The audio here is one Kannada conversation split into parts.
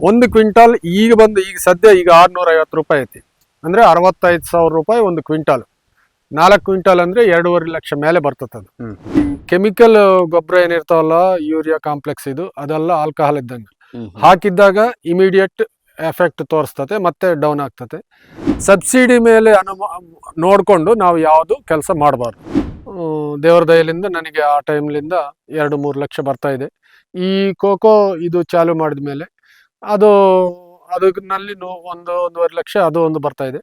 ಒಂದು ಕ್ವಿಂಟಾಲ್ ಈಗ ಬಂದು ಈಗ ಸದ್ಯ ಈಗ ಆರ್ನೂರ ಐವತ್ತು ರೂಪಾಯಿ ಐತಿ. ಅಂದ್ರೆ ಅರವತ್ತೈದು ಸಾವಿರ ರೂಪಾಯಿ ಒಂದು ಕ್ವಿಂಟಾಲ್. ನಾಲ್ಕು ಕ್ವಿಂಟಾಲ್ ಅಂದ್ರೆ ಎರಡೂವರೆ ಲಕ್ಷ ಮೇಲೆ ಬರ್ತದೆ ಅದು. ಕೆಮಿಕಲ್ ಗೊಬ್ಬರ ಏನಿರ್ತಾವಲ್ಲ ಯೂರಿಯಾ ಕಾಂಪ್ಲೆಕ್ಸ್ ಇದು ಅದೆಲ್ಲ ಆಲ್ಕಹಾಲ್ ಇದ್ದಂಗೆ. ಹಾಕಿದ್ದಾಗ ಇಮಿಡಿಯೇಟ್ ಎಫೆಕ್ಟ್ ತೋರಿಸ್ತತೆ ಮತ್ತೆ ಡೌನ್ ಆಗ್ತತೆ ಸಬ್ಸಿಡಿ ಮೇಲೆ ಅನುಮ ನೋಡಿಕೊಂಡು ನಾವು ಯಾವುದು ಕೆಲಸ ಮಾಡಬಾರ್ದು. ದೇವರ ದಯಲಿಂದ ನನಗೆ ಆ ಟೈಮ್ಲಿಂದ ಎರಡು ಮೂರು ಲಕ್ಷ ಬರ್ತಾ ಇದೆ. ಈ ಕೋಕೋ ಇದು ಚಾಲು ಮಾಡಿದ ಮೇಲೆ ಅದು ಅದರಲ್ಲಿ ಒಂದು ಒಂದೂವರೆ ಲಕ್ಷ ಅದು ಒಂದು ಬರ್ತಾ ಇದೆ.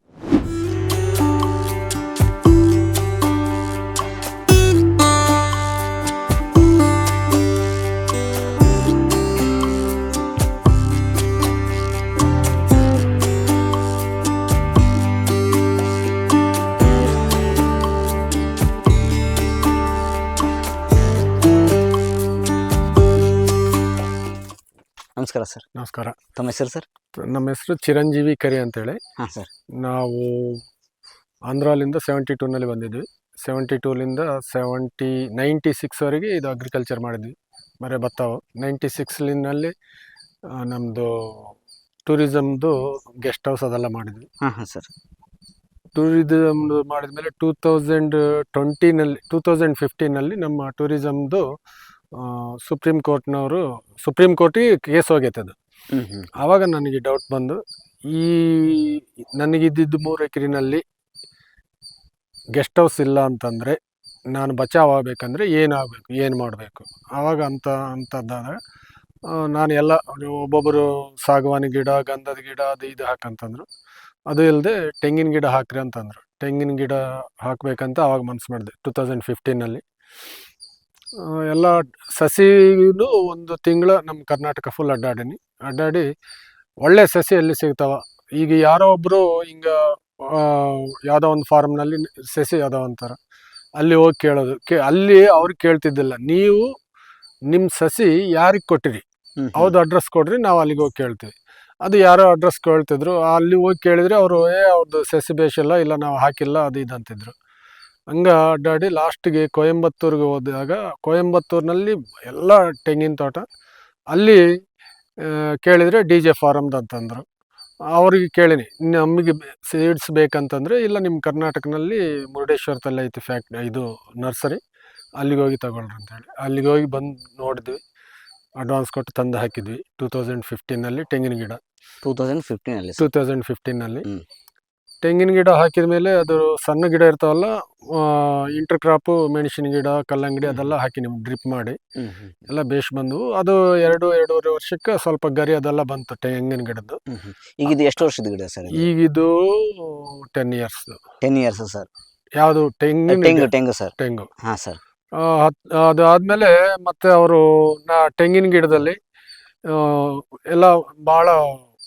ಸರ್. ನಮಸ್ಕಾರ. ತಮ್ಮ ಹೆಸರು ಸರ್? ನಮ್ಮ ಹೆಸರು ಚಿರಂಜೀವಿ ಕರಿ ಅಂತೇಳಿ. ಹಾಂ ಸರ್. ನಾವು ಆಂಧ್ರಾಲಿಂದ ಸೆವೆಂಟಿ ಟೂನಲ್ಲಿ ಬಂದಿದ್ವಿ. ಸೆವೆಂಟಿ ಟೂಲಿಂದ ಸೆವೆಂಟಿ ನೈಂಟಿ ಸಿಕ್ಸ್ವರೆಗೆ ಇದು ಅಗ್ರಿಕಲ್ಚರ್ ಮಾಡಿದ್ವಿ. ಮರೆ ಬತ್ತಾವು ನೈಂಟಿ ಸಿಕ್ಸ್ಲಿನಲ್ಲಿ ನಮ್ಮದು ಟೂರಿಸಮ್ದು ಗೆಸ್ಟ್ ಹೌಸ್ ಅದೆಲ್ಲ ಮಾಡಿದ್ವಿ. ಹಾಂ ಹಾಂ ಸರ್. ಟೂರಿಸಮ್ದು ಮಾಡಿದ್ಮೇಲೆ ಟೂ ತೌಸಂಡ್ ಟ್ವೆಂಟಿನಲ್ಲಿ ಟೂ ತೌಸಂಡ್ ಫಿಫ್ಟೀನಲ್ಲಿ ನಮ್ಮ ಟೂರಿಸಮ್ದು ಸುಪ್ರೀಂ ಕೋರ್ಟ್ನವರು ಸುಪ್ರೀಂ ಕೋರ್ಟಿಗೆ ಕೇಸ್ ಹೋಗೈತೆ ಅದು. ಆವಾಗ ನನಗೆ ಡೌಟ್ ಬಂದು ಈ ನನಗಿದ್ದಿದ್ದು ಮೂರು ಎಕರಿನಲ್ಲಿ ಗೆಸ್ಟ್ ಹೌಸ್ ಇಲ್ಲ ಅಂತಂದರೆ ನಾನು ಬಚಾವ್ ಆಗಬೇಕಂದ್ರೆ ಏನಾಗಬೇಕು ಏನು ಮಾಡಬೇಕು? ಆವಾಗ ಅಂತ ಆ, ನಾನು ಎಲ್ಲ ಒಬ್ಬೊಬ್ಬರು ಸಾಗವಾನಿ ಗಿಡ ಗಂಧದ ಗಿಡ ಅದು ಇದು ಹಾಕಂತಂದ್ರು. ಅದು ಇಲ್ಲದೆ ತೆಂಗಿನ ಗಿಡ ಹಾಕ್ರಿ ಅಂತಂದರು. ತೆಂಗಿನ ಗಿಡ ಹಾಕಬೇಕಂತ ಆವಾಗ ಮನಸ್ಸು ಮಾಡಿದೆ ಟೂ ತೌಸಂಡ್ ಫಿಫ್ಟೀನಲ್ಲಿ ಎಲ್ಲ ಸಸಿನೂ ಒಂದು ತಿಂಗಳ ನಮ್ಮ ಕರ್ನಾಟಕ ಫುಲ್ ಅಡ್ಡಾಡೀನಿ. ಅಡ್ಡಾಡಿ ಒಳ್ಳೆ ಸಸಿ ಎಲ್ಲಿ ಸಿಗ್ತಾವ? ಈಗ ಯಾರೋ ಒಬ್ಬರು ಹಿಂಗ ಯಾವುದೋ ಒಂದು ಫಾರ್ಮ್ನಲ್ಲಿ ಸಸಿ ಯಾವುದೋ ಅಂತಾರೆ. ಅಲ್ಲಿ ಹೋಗಿ ಕೇಳೋದು. ಕೇ ಅಲ್ಲಿ ಅವ್ರಿಗೆ ಕೇಳ್ತಿದ್ದಿಲ್ಲ. ನೀವು ನಿಮ್ಮ ಸಸಿ ಯಾರಿಗೆ ಕೊಟ್ಟಿರಿ. ಅವ್ರದ್ದು ಅಡ್ರೆಸ್ ಕೊಡ್ರಿ ನಾವು ಅಲ್ಲಿಗೆ ಹೋಗಿ ಕೇಳ್ತೀವಿ. ಅದು ಯಾರೋ ಅಡ್ರೆಸ್ ಕೇಳ್ತಿದ್ರು ಅಲ್ಲಿ ಹೋಗಿ ಕೇಳಿದ್ರೆ ಅವರು ಏ ಅವ್ರದ್ದು ಸಸಿ ಬೇಷಲ್ಲ ಇಲ್ಲ ನಾವು ಹಾಕಿಲ್ಲ ಅದು ಇದಂತಿದ್ರು ಅಂತಿದ್ರು. ಹಂಗೆ ಅಡ್ಡಾಡಿ ಲಾಸ್ಟಿಗೆ ಕೊಯಂಬತ್ತೂರಿಗೆ ಹೋದಾಗ ಕೊಯಂಬತ್ತೂರಿನಲ್ಲಿ ಎಲ್ಲ ತೆಂಗಿನ ತೋಟ. ಅಲ್ಲಿ ಕೇಳಿದರೆ ಡಿ ಜೆ ಫಾರಮ್ದು ಅಂತಂದರು. ಅವ್ರಿಗೆ ಕೇಳಿನಿ ನಮಗೆ ಸೀಡ್ಸ್ ಬೇಕಂತಂದರೆ ಇಲ್ಲ ನಿಮ್ಮ ಕರ್ನಾಟಕದಲ್ಲಿ ಮುರುಡೇಶ್ವರದಲ್ಲಿ ಐತಿ ಫ್ಯಾಕ್ಟ್ ಇದು ನರ್ಸರಿ ಅಲ್ಲಿಗೆ ಹೋಗಿ ತಗೊಳ್ರಿ ಅಂತೇಳಿ. ಅಲ್ಲಿಗೆ ಹೋಗಿ ಬಂದು ನೋಡಿದ್ವಿ. ಅಡ್ವಾನ್ಸ್ ಕೊಟ್ಟು ತಂದು ಹಾಕಿದ್ವಿ. ಟೂ ತೌಸಂಡ್ ಫಿಫ್ಟೀನಲ್ಲಿ ತೆಂಗಿನ ಗಿಡ. ಟೂ ತೌಸಂಡ್ ಫಿಫ್ಟೀನಲ್ಲಿ ಟೂ ತೌಸಂಡ್ ಫಿಫ್ಟೀನಲ್ಲಿ. ತೆಂಗಿನ ಗಿಡ ಹಾಕಿದ ಮೇಲೆ ಅದು ಸಣ್ಣ ಗಿಡ ಇರ್ತಾವಲ್ಲ ಇಂಟರ್ ಕ್ರಾಪು ಮೆಣಸಿನ ಗಿಡ ಕಲ್ಲಂಗಡಿ ಅದೆಲ್ಲ ಹಾಕಿ ನಿಮ್ಗೆ ಡ್ರಿಪ್ ಮಾಡಿ ಎಲ್ಲ ಬೇಷ್ ಬಂದವು ಅದು ಎರಡು ಎರಡೂವರೆ ವರ್ಷಕ್ಕೆ ಸ್ವಲ್ಪ ಗರಿ ಅದೆಲ್ಲ ಬಂತು ತೆಂಗಿನ ಗಿಡದ್ದು. ಈಗ ಇದು ಎಷ್ಟು ವರ್ಷದ ಗಿಡ ಸರ್ ಈಗ ಇದು ten years ten years sir. ಯಾವುದು ತೆಂಗಿನ ತೆಂಗು ತೆಂಗು ಸರ್. ತೆಂಗು. ಹಾಂ ಸರ್. ಅದು ಆದಮೇಲೆ ಮತ್ತೆ ಅವರು ನಾ ತೆಂಗಿನ ಗಿಡದಲ್ಲಿ ಎಲ್ಲ ಭಾಳ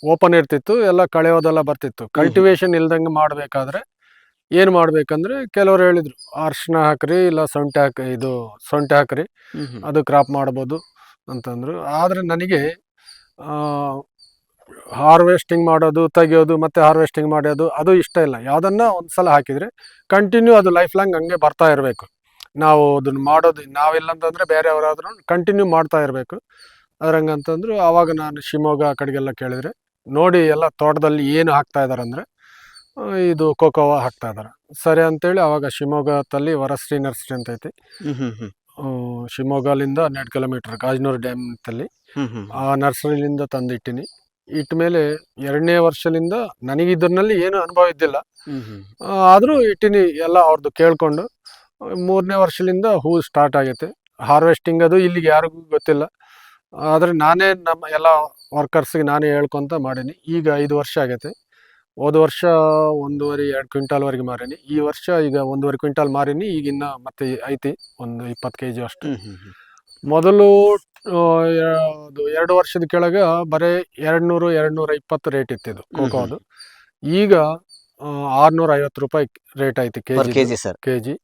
ಓಪನ್ ಇರ್ತಿತ್ತು ಎಲ್ಲ ಕಳೆಯೋದೆಲ್ಲ ಬರ್ತಿತ್ತು. ಕಲ್ಟಿವೇಶನ್ ಇಲ್ದಂಗೆ ಮಾಡಬೇಕಾದ್ರೆ ಏನು ಮಾಡ್ಬೇಕಂದ್ರೆ ಕೆಲವರು ಹೇಳಿದರು ಅರ್ಶಿನ ಹಾಕ್ರಿ ಇಲ್ಲ ಸೊಂಟೆ ಹಾಕಿ ಇದು ಸೊಂಟೆ ಹಾಕ್ರಿ. ಅದು ಕ್ರಾಪ್ ಮಾಡ್ಬೋದು ಅಂತಂದರು. ಆದರೆ ನನಗೆ ಹಾರ್ವೆಸ್ಟಿಂಗ್ ಮಾಡೋದು ತೆಗಿಯೋದು ಮತ್ತೆ ಹಾರ್ವೆಸ್ಟಿಂಗ್ ಮಾಡೋದು ಅದು ಇಷ್ಟ ಇಲ್ಲ. ಯಾವುದನ್ನ ಒಂದು ಸಲ ಹಾಕಿದರೆ ಕಂಟಿನ್ಯೂ ಅದು ಲೈಫ್ ಲಾಂಗ್ ಹಂಗೆ ಬರ್ತಾ ಇರಬೇಕು. ನಾವು ಅದನ್ನ ಮಾಡೋದು ನಾವಿಲ್ಲ ಅಂತಂದರೆ ಬೇರೆಯವರಾದ್ರೂ ಕಂಟಿನ್ಯೂ ಮಾಡ್ತಾ ಇರಬೇಕು. ಅದ್ರಂಗಂತಂದ್ರು ಆವಾಗ ನಾನು ಶಿವಮೊಗ್ಗ ಕಡೆಗೆಲ್ಲ ಕೇಳಿದರೆ ನೋಡಿ ಎಲ್ಲ ತೋಟದಲ್ಲಿ ಏನು ಹಾಕ್ತಾ ಇದ್ದಾರೆ ಅಂದರೆ ಇದು ಕೋಕೋವಾ ಹಾಕ್ತಾ ಇದ್ದಾರೆ ಸರಿ ಅಂತೇಳಿ ಅವಾಗ ಶಿವಮೊಗ್ಗದಲ್ಲಿ ವರಶ್ರೀ ನರ್ಸರಿ ಅಂತ ಐತಿ. ಶಿವಮೊಗ್ಗಲಿಂದ ಹನ್ನೆರಡು ಕಿಲೋಮೀಟರ್ ಗಾಜನೂರು ಡ್ಯಾಮ್ ಅಂತಲ್ಲಿ ಹ್ಮ್ ಹ್ಮ್. ಆ ನರ್ಸರಿಲಿಂದ ತಂದಿಟ್ಟಿನಿ. ಇಟ್ಟ ಮೇಲೆ ಎರಡನೇ ವರ್ಷದಿಂದ ನನಗಿದ್ರಲ್ಲಿ ಏನು ಅನುಭವ ಇದ್ದಿಲ್ಲ. ಆದರೂ ಇಟ್ಟಿನಿ ಎಲ್ಲ ಅವ್ರದ್ದು ಕೇಳಿಕೊಂಡು. ಮೂರನೇ ವರ್ಷದಿಂದ ಹೂ ಸ್ಟಾರ್ಟ್ ಆಗೈತೆ. ಹಾರ್ವೆಸ್ಟಿಂಗ್ ಅದು ಇಲ್ಲಿಗೆ ಯಾರಿಗೂ ಗೊತ್ತಿಲ್ಲ. ಆದರೆ ನಾನೇ ನಮ್ಮ ಎಲ್ಲ ವರ್ಕರ್ಸ್ಗೆ ನಾನೇ ಹೇಳ್ಕೊತ ಮಾಡೀನಿ. ಈಗ ಐದು ವರ್ಷ ಆಗೈತೆ. ಹೋದ ವರ್ಷ ಒಂದೂವರೆ ಎರಡು ಕ್ವಿಂಟಾಲ್ವರೆಗೆ ಮಾರೀನಿ. ಈ ವರ್ಷ ಈಗ ಒಂದೂವರೆ ಕ್ವಿಂಟಾಲ್ ಮಾರೀನಿ. ಈಗ ಇನ್ನು ಮತ್ತೆ ಐತಿ ಒಂದು ಇಪ್ಪತ್ತು ಕೆ ಜಿ ಅಷ್ಟು. ಮೊದಲು ಅದು ಎರಡು ವರ್ಷದ ಕೆಳಗೆ ಬರೀ ಎರಡು ನೂರು ಎರಡು ನೂರ ಇಪ್ಪತ್ತು ರೇಟ್ ಇತ್ತಿದ್ದು ಕೋಕೋದು. ಈಗ ಆರುನೂರ ಐವತ್ತು ರೂಪಾಯಿ ರೇಟ್ ಐತಿ K G sir K G.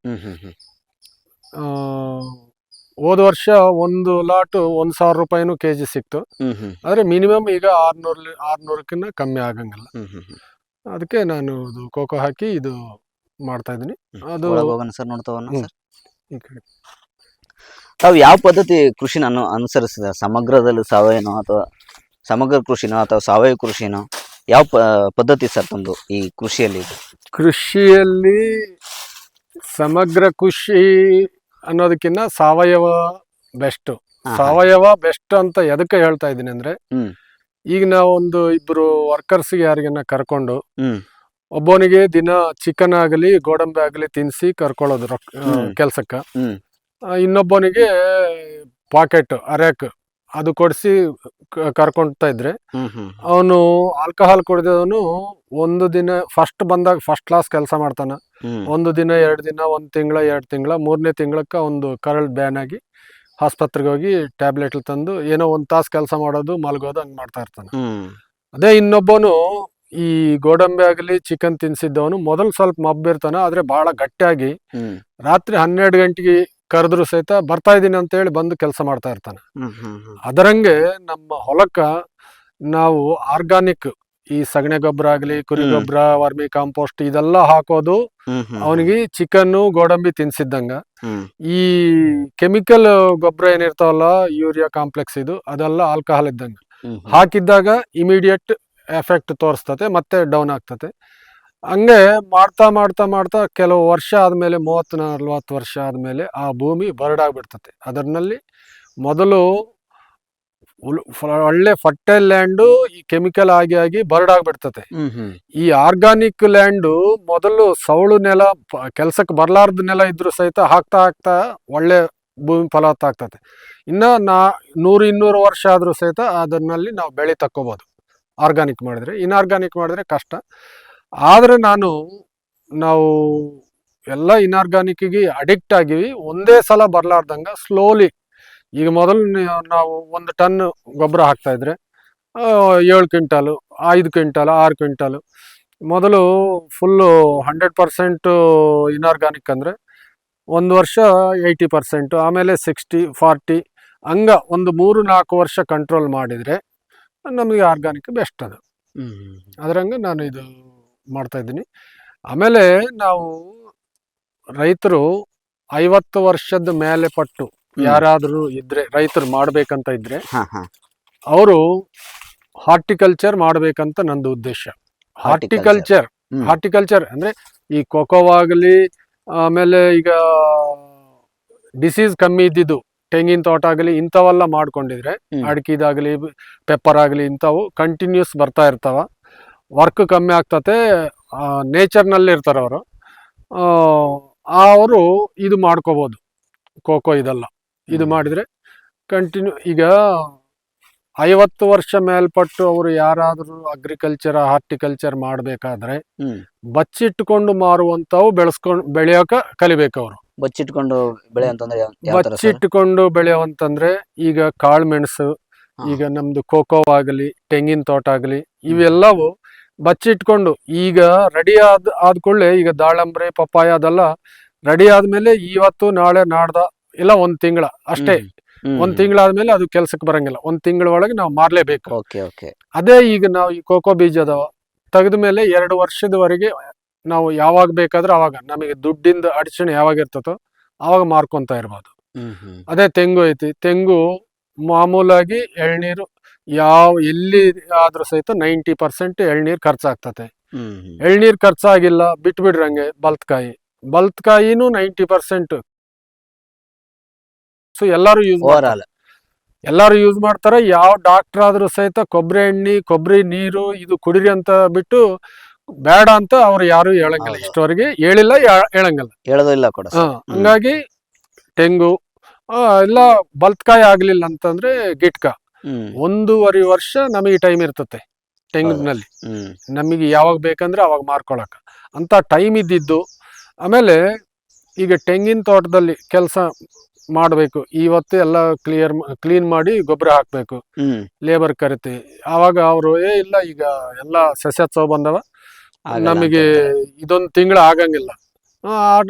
ಹೋದ ವರ್ಷ ಒಂದು ಲಾಟ್ ಒಂದ್ ಸಾವಿರ ರೂಪಾಯಿನೂ ಕೆ ಜಿ ಸಿಕ್ತು ಆದ್ರೆ ಮಿನಿಮಮ್ ಈಗ ಆರ್ನೂರ್ ಆರ್ನೂರಕ್ಕಿಂತ ಕಮ್ಮಿ ಆಗಂಗಿಲ್ಲ. ಅದಕ್ಕೆ ನಾನು ಇದು ಕೋಕೋ ಹಾಕಿ ಇದು ಮಾಡ್ತಾ ಇದ್ದೀನಿ. ಅದು- ಸರ್ ನೋಡ್ತಾ ಸರ್. ಈ ಕಡೆ. ತಾವು ಯಾವ ಪದ್ಧತಿ ಕೃಷಿನ ಅನು ಅನುಸರಿಸಿದ? ಸಮಗ್ರದಲ್ಲಿ ಸಾವಯವ ಅಥವಾ ಸಮಗ್ರ ಕೃಷಿನೋ ಅಥವಾ ಸಾವಯವ ಕೃಷಿನೋ? ಯಾವ ಪದ್ಧತಿ ಸರ್ ತಂದು ಈ ಕೃಷಿಯಲ್ಲಿ? ಕೃಷಿಯಲ್ಲಿ ಸಮಗ್ರ ಕೃಷಿ ಅನ್ನೋದಕ್ಕಿಂತ ಸಾವಯವ ಬೆಸ್ಟ್. ಸಾವಯವ ಬೆಸ್ಟ್ ಅಂತ ಎದಕ್ಕೆ ಹೇಳ್ತಾ ಇದ್ದೀನಿ ಅಂದ್ರೆ ಈಗ ನಾವು ಒಂದು ಇಬ್ರು ವರ್ಕರ್ಸ್ ಯಾರಿಗನ್ನ ಕರ್ಕೊಂಡು ಒಬ್ಬನಿಗೆ ದಿನ ಚಿಕನ್ ಆಗಲಿ ಗೋಡಂಬಿ ಆಗಲಿ ತಿನ್ಸಿ ಕರ್ಕೊಳ್ಳೋದು ರೊಕ್ಕ. ಕೆಲ್ಸಕ್ಕ. ಇನ್ನೊಬ್ಬನಿಗೆ ಪಾಕೆಟ್ ಅರ್ಯಾಕ್ ಅದು ಕೊಡಿಸಿ ಕರ್ಕೊಂಡ್ತಾ ಇದ್ರೆ ಅವನು ಆಲ್ಕೋಹಾಲ್ ಕುಡಿದವನು ಒಂದು ದಿನ ಫಸ್ಟ್ ಬಂದಾಗ ಫಸ್ಟ್ ಕ್ಲಾಸ್ ಕೆಲಸ ಮಾಡ್ತಾನ. ಒಂದು ದಿನ ಎರಡು ದಿನ ಒಂದು ತಿಂಗಳ ಎರಡು ತಿಂಗಳ ಮೂರನೇ ತಿಂಗಳಕ್ಕೆ ಒಂದು ಕರಳ್ ಬ್ಯಾನ್ ಆಗಿ ಆಸ್ಪತ್ರೆಗೆ ಹೋಗಿ ಟ್ಯಾಬ್ಲೆಟ್ ತಂದು ಏನೋ ಒಂದು ತಾಸು ಕೆಲಸ ಮಾಡೋದು ಮಲಗೋದು ಹಂಗೆ ಮಾಡ್ತಾ ಇರ್ತಾನೆ. ಅದೇ ಇನ್ನೊಬ್ಬನು ಈ ಗೋಡಂಬಿ ಆಗಲಿ ಚಿಕನ್ ತಿನ್ಸಿದ್ದವನು ಮೊದಲು ಸ್ವಲ್ಪ ಮಬ್ಬಿರ್ತಾನ ಆದರೆ ಬಹಳ ಗಟ್ಟಿಯಾಗಿ ರಾತ್ರಿ ಹನ್ನೆರಡು ಗಂಟೆಗೆ ಕರೆದ್ರು ಸಹಿತ ಬರ್ತಾ ಇದ್ದೀನಿ ಅಂತ ಹೇಳಿ ಬಂದು ಕೆಲಸ ಮಾಡ್ತಾ ಇರ್ತಾನೆ. ಅದರಂಗೆ ನಮ್ಮ ಹೊಲಕ್ಕ ನಾವು ಆರ್ಗಾನಿಕ್ ಈ ಸಗಣಿ ಗೊಬ್ಬರ ಆಗ್ಲಿ ಕುರಿ ಹ್ಮ್. ಗೊಬ್ಬರ ವರ್ಮಿ ಕಾಂಪೋಸ್ಟ್ ಇದೆಲ್ಲ ಹಾಕೋದು ಅವನಿಗೆ ಚಿಕನ್ ಗೋಡಂಬಿ ತಿನ್ಸಿದ್ದಂಗ. ಈ ಕೆಮಿಕಲ್ ಗೊಬ್ಬರ ಏನಿರ್ತಾವಲ್ಲ ಯೂರಿಯಾ ಕಾಂಪ್ಲೆಕ್ಸ್ ಇದು ಅದೆಲ್ಲ ಆಲ್ಕಹಾಲ್ ಇದ್ದಂಗ. ಹಾಕಿದ್ದಾಗ ಇಮಿಡಿಯೇಟ್ ಎಫೆಕ್ಟ್ ತೋರಿಸ್ತತೆ ಮತ್ತೆ ಡೌನ್ ಆಗ್ತತೆ. ಹಂಗೆ ಮಾಡ್ತಾ ಮಾಡ್ತಾ ಮಾಡ್ತಾ ಕೆಲವು ವರ್ಷ ಆದಮೇಲೆ ಮೂವತ್ತು ನಲ್ವತ್ತು ವರ್ಷ ಆದಮೇಲೆ ಆ ಭೂಮಿ ಬರಡಾಗ್ಬಿಡ್ತತೆ. ಅದರಲ್ಲಿ ಮೊದಲು ಒಳ್ಳೆ ಫರ್ಟೈಲ್ ಲ್ಯಾಂಡು ಈ ಕೆಮಿಕಲ್ ಆಗಿ ಆಗಿ ಬರ್ಡ್ ಆಗ್ಬಿಡ್ತತೆ ಈ ಆರ್ಗಾನಿಕ್ ಲ್ಯಾಂಡು ಮೊದಲು ಸೌಳು ನೆಲ ಕೆಲಸಕ್ಕೆ ಬರ್ಲಾರ್ದ ನೆಲ ಇದ್ರೂ ಸಹಿತ ಹಾಕ್ತಾ ಹಾಕ್ತಾ ಒಳ್ಳೆ ಭೂಮಿ ಫಲವತ್ತ ಆಗ್ತತೆ ಇನ್ನು ನಾ ನೂರು ಇನ್ನೂರು ವರ್ಷ ಆದರೂ ಸಹಿತ ಅದನ್ನಲ್ಲಿ ನಾವು ಬೆಳೆ ತಕ್ಕೋಬೋದು. ಆರ್ಗಾನಿಕ್ ಮಾಡಿದ್ರೆ. ಇನ್ಆರ್ಗಾನಿಕ್ ಮಾಡಿದ್ರೆ ಕಷ್ಟ. ಆದರೆ ನಾನು ನಾವು ಎಲ್ಲ ಇನ್ಆರ್ಗಾನಿಕ್ಕಿಗೆ ಅಡಿಕ್ಟ್ ಆಗಿವಿ. ಒಂದೇ ಸಲ ಬರಲಾರ್ದಂಗೆ ಸ್ಲೋಲಿ ಈಗ ಮೊದಲು ನಾವು ಒಂದು ಟನ್ ಗೊಬ್ಬರ ಹಾಕ್ತಾ ಇದ್ರೆ ಏಳು ಕ್ವಿಂಟಾಲು ಐದು ಕ್ವಿಂಟಾಲು ಆರು ಕ್ವಿಂಟಾಲು. ಮೊದಲು ಫುಲ್ಲು ಹಂಡ್ರೆಡ್ ಪರ್ಸೆಂಟು ಇನಾರ್ಗಾನಿಕ್ ಅಂದರೆ ಒಂದು ವರ್ಷ ಏಯ್ಟಿ ಪರ್ಸೆಂಟು ಆಮೇಲೆ ಸಿಕ್ಸ್ಟಿ ಫಾರ್ಟಿ ಹಂಗ ಒಂದು ಮೂರು ನಾಲ್ಕು ವರ್ಷ ಕಂಟ್ರೋಲ್ ಮಾಡಿದರೆ ನಮಗೆ ಆರ್ಗಾನಿಕ್ ಬೆಸ್ಟ್ ಅದು. ಅದರಂಗೆ ನಾನು ಇದು ಮಾಡ್ತಾ ಇದ್ದೀನಿ. ಆಮೇಲೆ ನಾವು ರೈತರು ಐವತ್ತು ವರ್ಷದ ಮೇಲೆ ಪಟ್ಟು. ಯಾರಾದರೂ ಇದ್ರೆ ರೈತರು ಮಾಡ್ಬೇಕಂತ ಇದ್ರೆ ಅವರು ಹಾರ್ಟಿಕಲ್ಚರ್ ಮಾಡ್ಬೇಕಂತ ನಂದು ಉದ್ದೇಶ. ಹಾರ್ಟಿಕಲ್ಚರ್ ಹಾರ್ಟಿಕಲ್ಚರ್ ಅಂದ್ರೆ ಈ ಕೊಕೋವಾಗಲಿ ಆಮೇಲೆ ಈಗ ಡಿಸೀಸ್ ಕಮ್ಮಿ ಇದ್ದಿದ್ದು ತೆಂಗಿನ ತೋಟ ಆಗಲಿ ಇಂಥವೆಲ್ಲ ಮಾಡ್ಕೊಂಡಿದ್ರೆ ಅಡಕಿದಾಗಲಿ ಪೆಪ್ಪರ್ ಆಗಲಿ ಇಂಥವು ಕಂಟಿನ್ಯೂಸ್ ಬರ್ತಾ ಇರ್ತಾವ. ವರ್ಕ್ ಕಮ್ಮಿ ಆಗ್ತತೆ ನೇಚರ್ನಲ್ಲಿ ಇರ್ತಾರೆ ಅವರು. ಅವರು ಇದು ಮಾಡ್ಕೋಬೋದು. ಕೋಕೋ ಇದೆಲ್ಲ. ಇದು ಮಾಡಿದ್ರೆ ಕಂಟಿನ್ಯೂ ಈಗ ಐವತ್ತು ವರ್ಷ ಮೇಲ್ಪಟ್ಟು ಅವರು ಯಾರಾದರೂ ಅಗ್ರಿಕಲ್ಚರ್ ಹಾರ್ಟಿಕಲ್ಚರ್ ಮಾಡಬೇಕಾದ್ರೆ ಬಚ್ಚಿಟ್ಕೊಂಡು ಮಾರುವಂಥವು ಬೆಳೆಸ್ಕೊಂಡು ಬೆಳೆಯೋಕೆ ಕಲಿಬೇಕು ಅವರು. ಬಚ್ಚಿಟ್ಕೊಂಡು ಬೆಳೆಯಂತಂದ್ರೆ ಬಚ್ಚಿಟ್ಕೊಂಡು ಬೆಳೆಯುವಂತಂದ್ರೆ ಈಗ ಕಾಳುಮೆಣಸು ಈಗ ನಮ್ದು ಕೋಕೋ ಆಗಲಿ ತೆಂಗಿನ ತೋಟ ಆಗಲಿ ಇವೆಲ್ಲವೂ ಬಚ್ಚಿಟ್ಕೊಂಡು ಈಗ ರೆಡಿ ಆದ ಆದ್ಕೊಳ್ಳೆ ಈಗ ದಾಳಂಬ್ರೆ ಪಪ್ಪಾಯ ಅದೆಲ್ಲ ರೆಡಿ ಆದ್ಮೇಲೆ ಇವತ್ತು ನಾಳೆ ನಾಡ್ದ ಇಲ್ಲ ಒಂದ್ ತಿಂಗಳ ಅಷ್ಟೇ. ಒಂದ್ ತಿಂಗಳಾದ್ಮೇಲೆ ಅದು ಕೆಲ್ಸಕ್ಕೆ ಬರಂಗಿಲ್ಲ. ಒಂದ್ ತಿಂಗಳ ಒಳಗೆ ನಾವು ಮಾರ್ಲೇಬೇಕು. Okay okay. ಅದೇ ಈಗ ನಾವು ಈ ಕೋಕೋ ಬೀಜ ಅದಾವ ತೆಗೆದ ಮೇಲೆ ಎರಡು ವರ್ಷದವರೆಗೆ ನಾವು ಯಾವಾಗ ಬೇಕಾದ್ರೂ ಅವಾಗ ನಮಗೆ ದುಡ್ಡಿಂದ ಅಡಚಣೆ ಯಾವಾಗ ಇರ್ತದೋ ಆವಾಗ ಮಾರ್ಕೊಂತ ಇರ್ಬೋದು. ಅದೇ ತೆಂಗು ಐತಿ. ತೆಂಗು ಮಾಮೂಲಾಗಿ ಎಳ್ನೀರು ಯಾವ ಎಲ್ಲಿ ಆದ್ರೂ ಸಹಿತ ನೈಂಟಿ ಪರ್ಸೆಂಟ್ ಎಳ್ನೀರು ಖರ್ಚಾಗ್ತತೆ. ಎಳ್ನೀರು ಖರ್ಚಾಗಿಲ್ಲ ಬಿಟ್ಬಿಡ್ರಂಗೆ ಬಲ್ತ್ಕಾಯಿ. ಬಲ್ತ್ಕಾಯಿನೂ ನೈಂಟಿ ಪರ್ಸೆಂಟ್ ಸೊ ಎಲ್ಲರೂ ಯೂಸ್ ಓವರ್ ಆಲ್ ಎಲ್ಲರೂ ಯೂಸ್ ಮಾಡ್ತಾರೆ. ಯಾವ ಡಾಕ್ಟರ್ ಆದ್ರೂ ಸಹಿತ ಕೊಬ್ಬರಿ ಎಣ್ಣೆ ಕೊಬ್ಬರಿ ನೀರು ಇದು ಕುಡಿರಿ ಅಂತ ಬಿಟ್ಟು ಬೇಡ ಅಂತ ಅವ್ರು ಯಾರು ಹೇಳಂಗಿಲ್ಲ. ಇಷ್ಟವರೆಗೆ ಹೇಳಿಲ್ಲ ಹೇಳಂಗಿಲ್ಲ. ಹೇಳೋದಿಲ್ಲ ಕೂಡ ಹಂಗಾಗಿ ತೆಂಗು ಇಲ್ಲ ಬಲ್ತ್ಕಾಯಿ ಆಗ್ಲಿಲ್ಲ ಅಂತಂದ್ರೆ ಗಿಟ್ಕ. ಒಂದೂವರೆ ವರ್ಷ ನಮಗೆ ಟೈಮ್ ಇರ್ತತೆ ತೆಂಗಿನಲ್ಲಿ. ನಮಗೆ ಯಾವಾಗ ಬೇಕಂದ್ರೆ ಅವಾಗ ಮಾರ್ಕೊಳಕ. ಅಂತ ಟೈಮ್ ಇದ್ದಿದ್ದು ಆಮೇಲೆ ಈಗ ತೆಂಗಿನ ತೋಟದಲ್ಲಿ ಕೆಲಸ ಮಾಡಬೇಕು. ಇವತ್ತು ಎಲ್ಲ ಕ್ಲಿಯರ್ ಕ್ಲೀನ್ ಮಾಡಿ ಗೊಬ್ಬರ ಹಾಕಬೇಕು. ಲೇಬರ್ ಕರಿತಿ. ಆವಾಗ ಅವರು ಏ ಇಲ್ಲ ಈಗ ಎಲ್ಲ ಸಸ್ಯೋತ್ಸವ ಬಂದವ. ನಮಗೆ ಇದೊಂದು ತಿಂಗಳ ಆಗಂಗಿಲ್ಲ.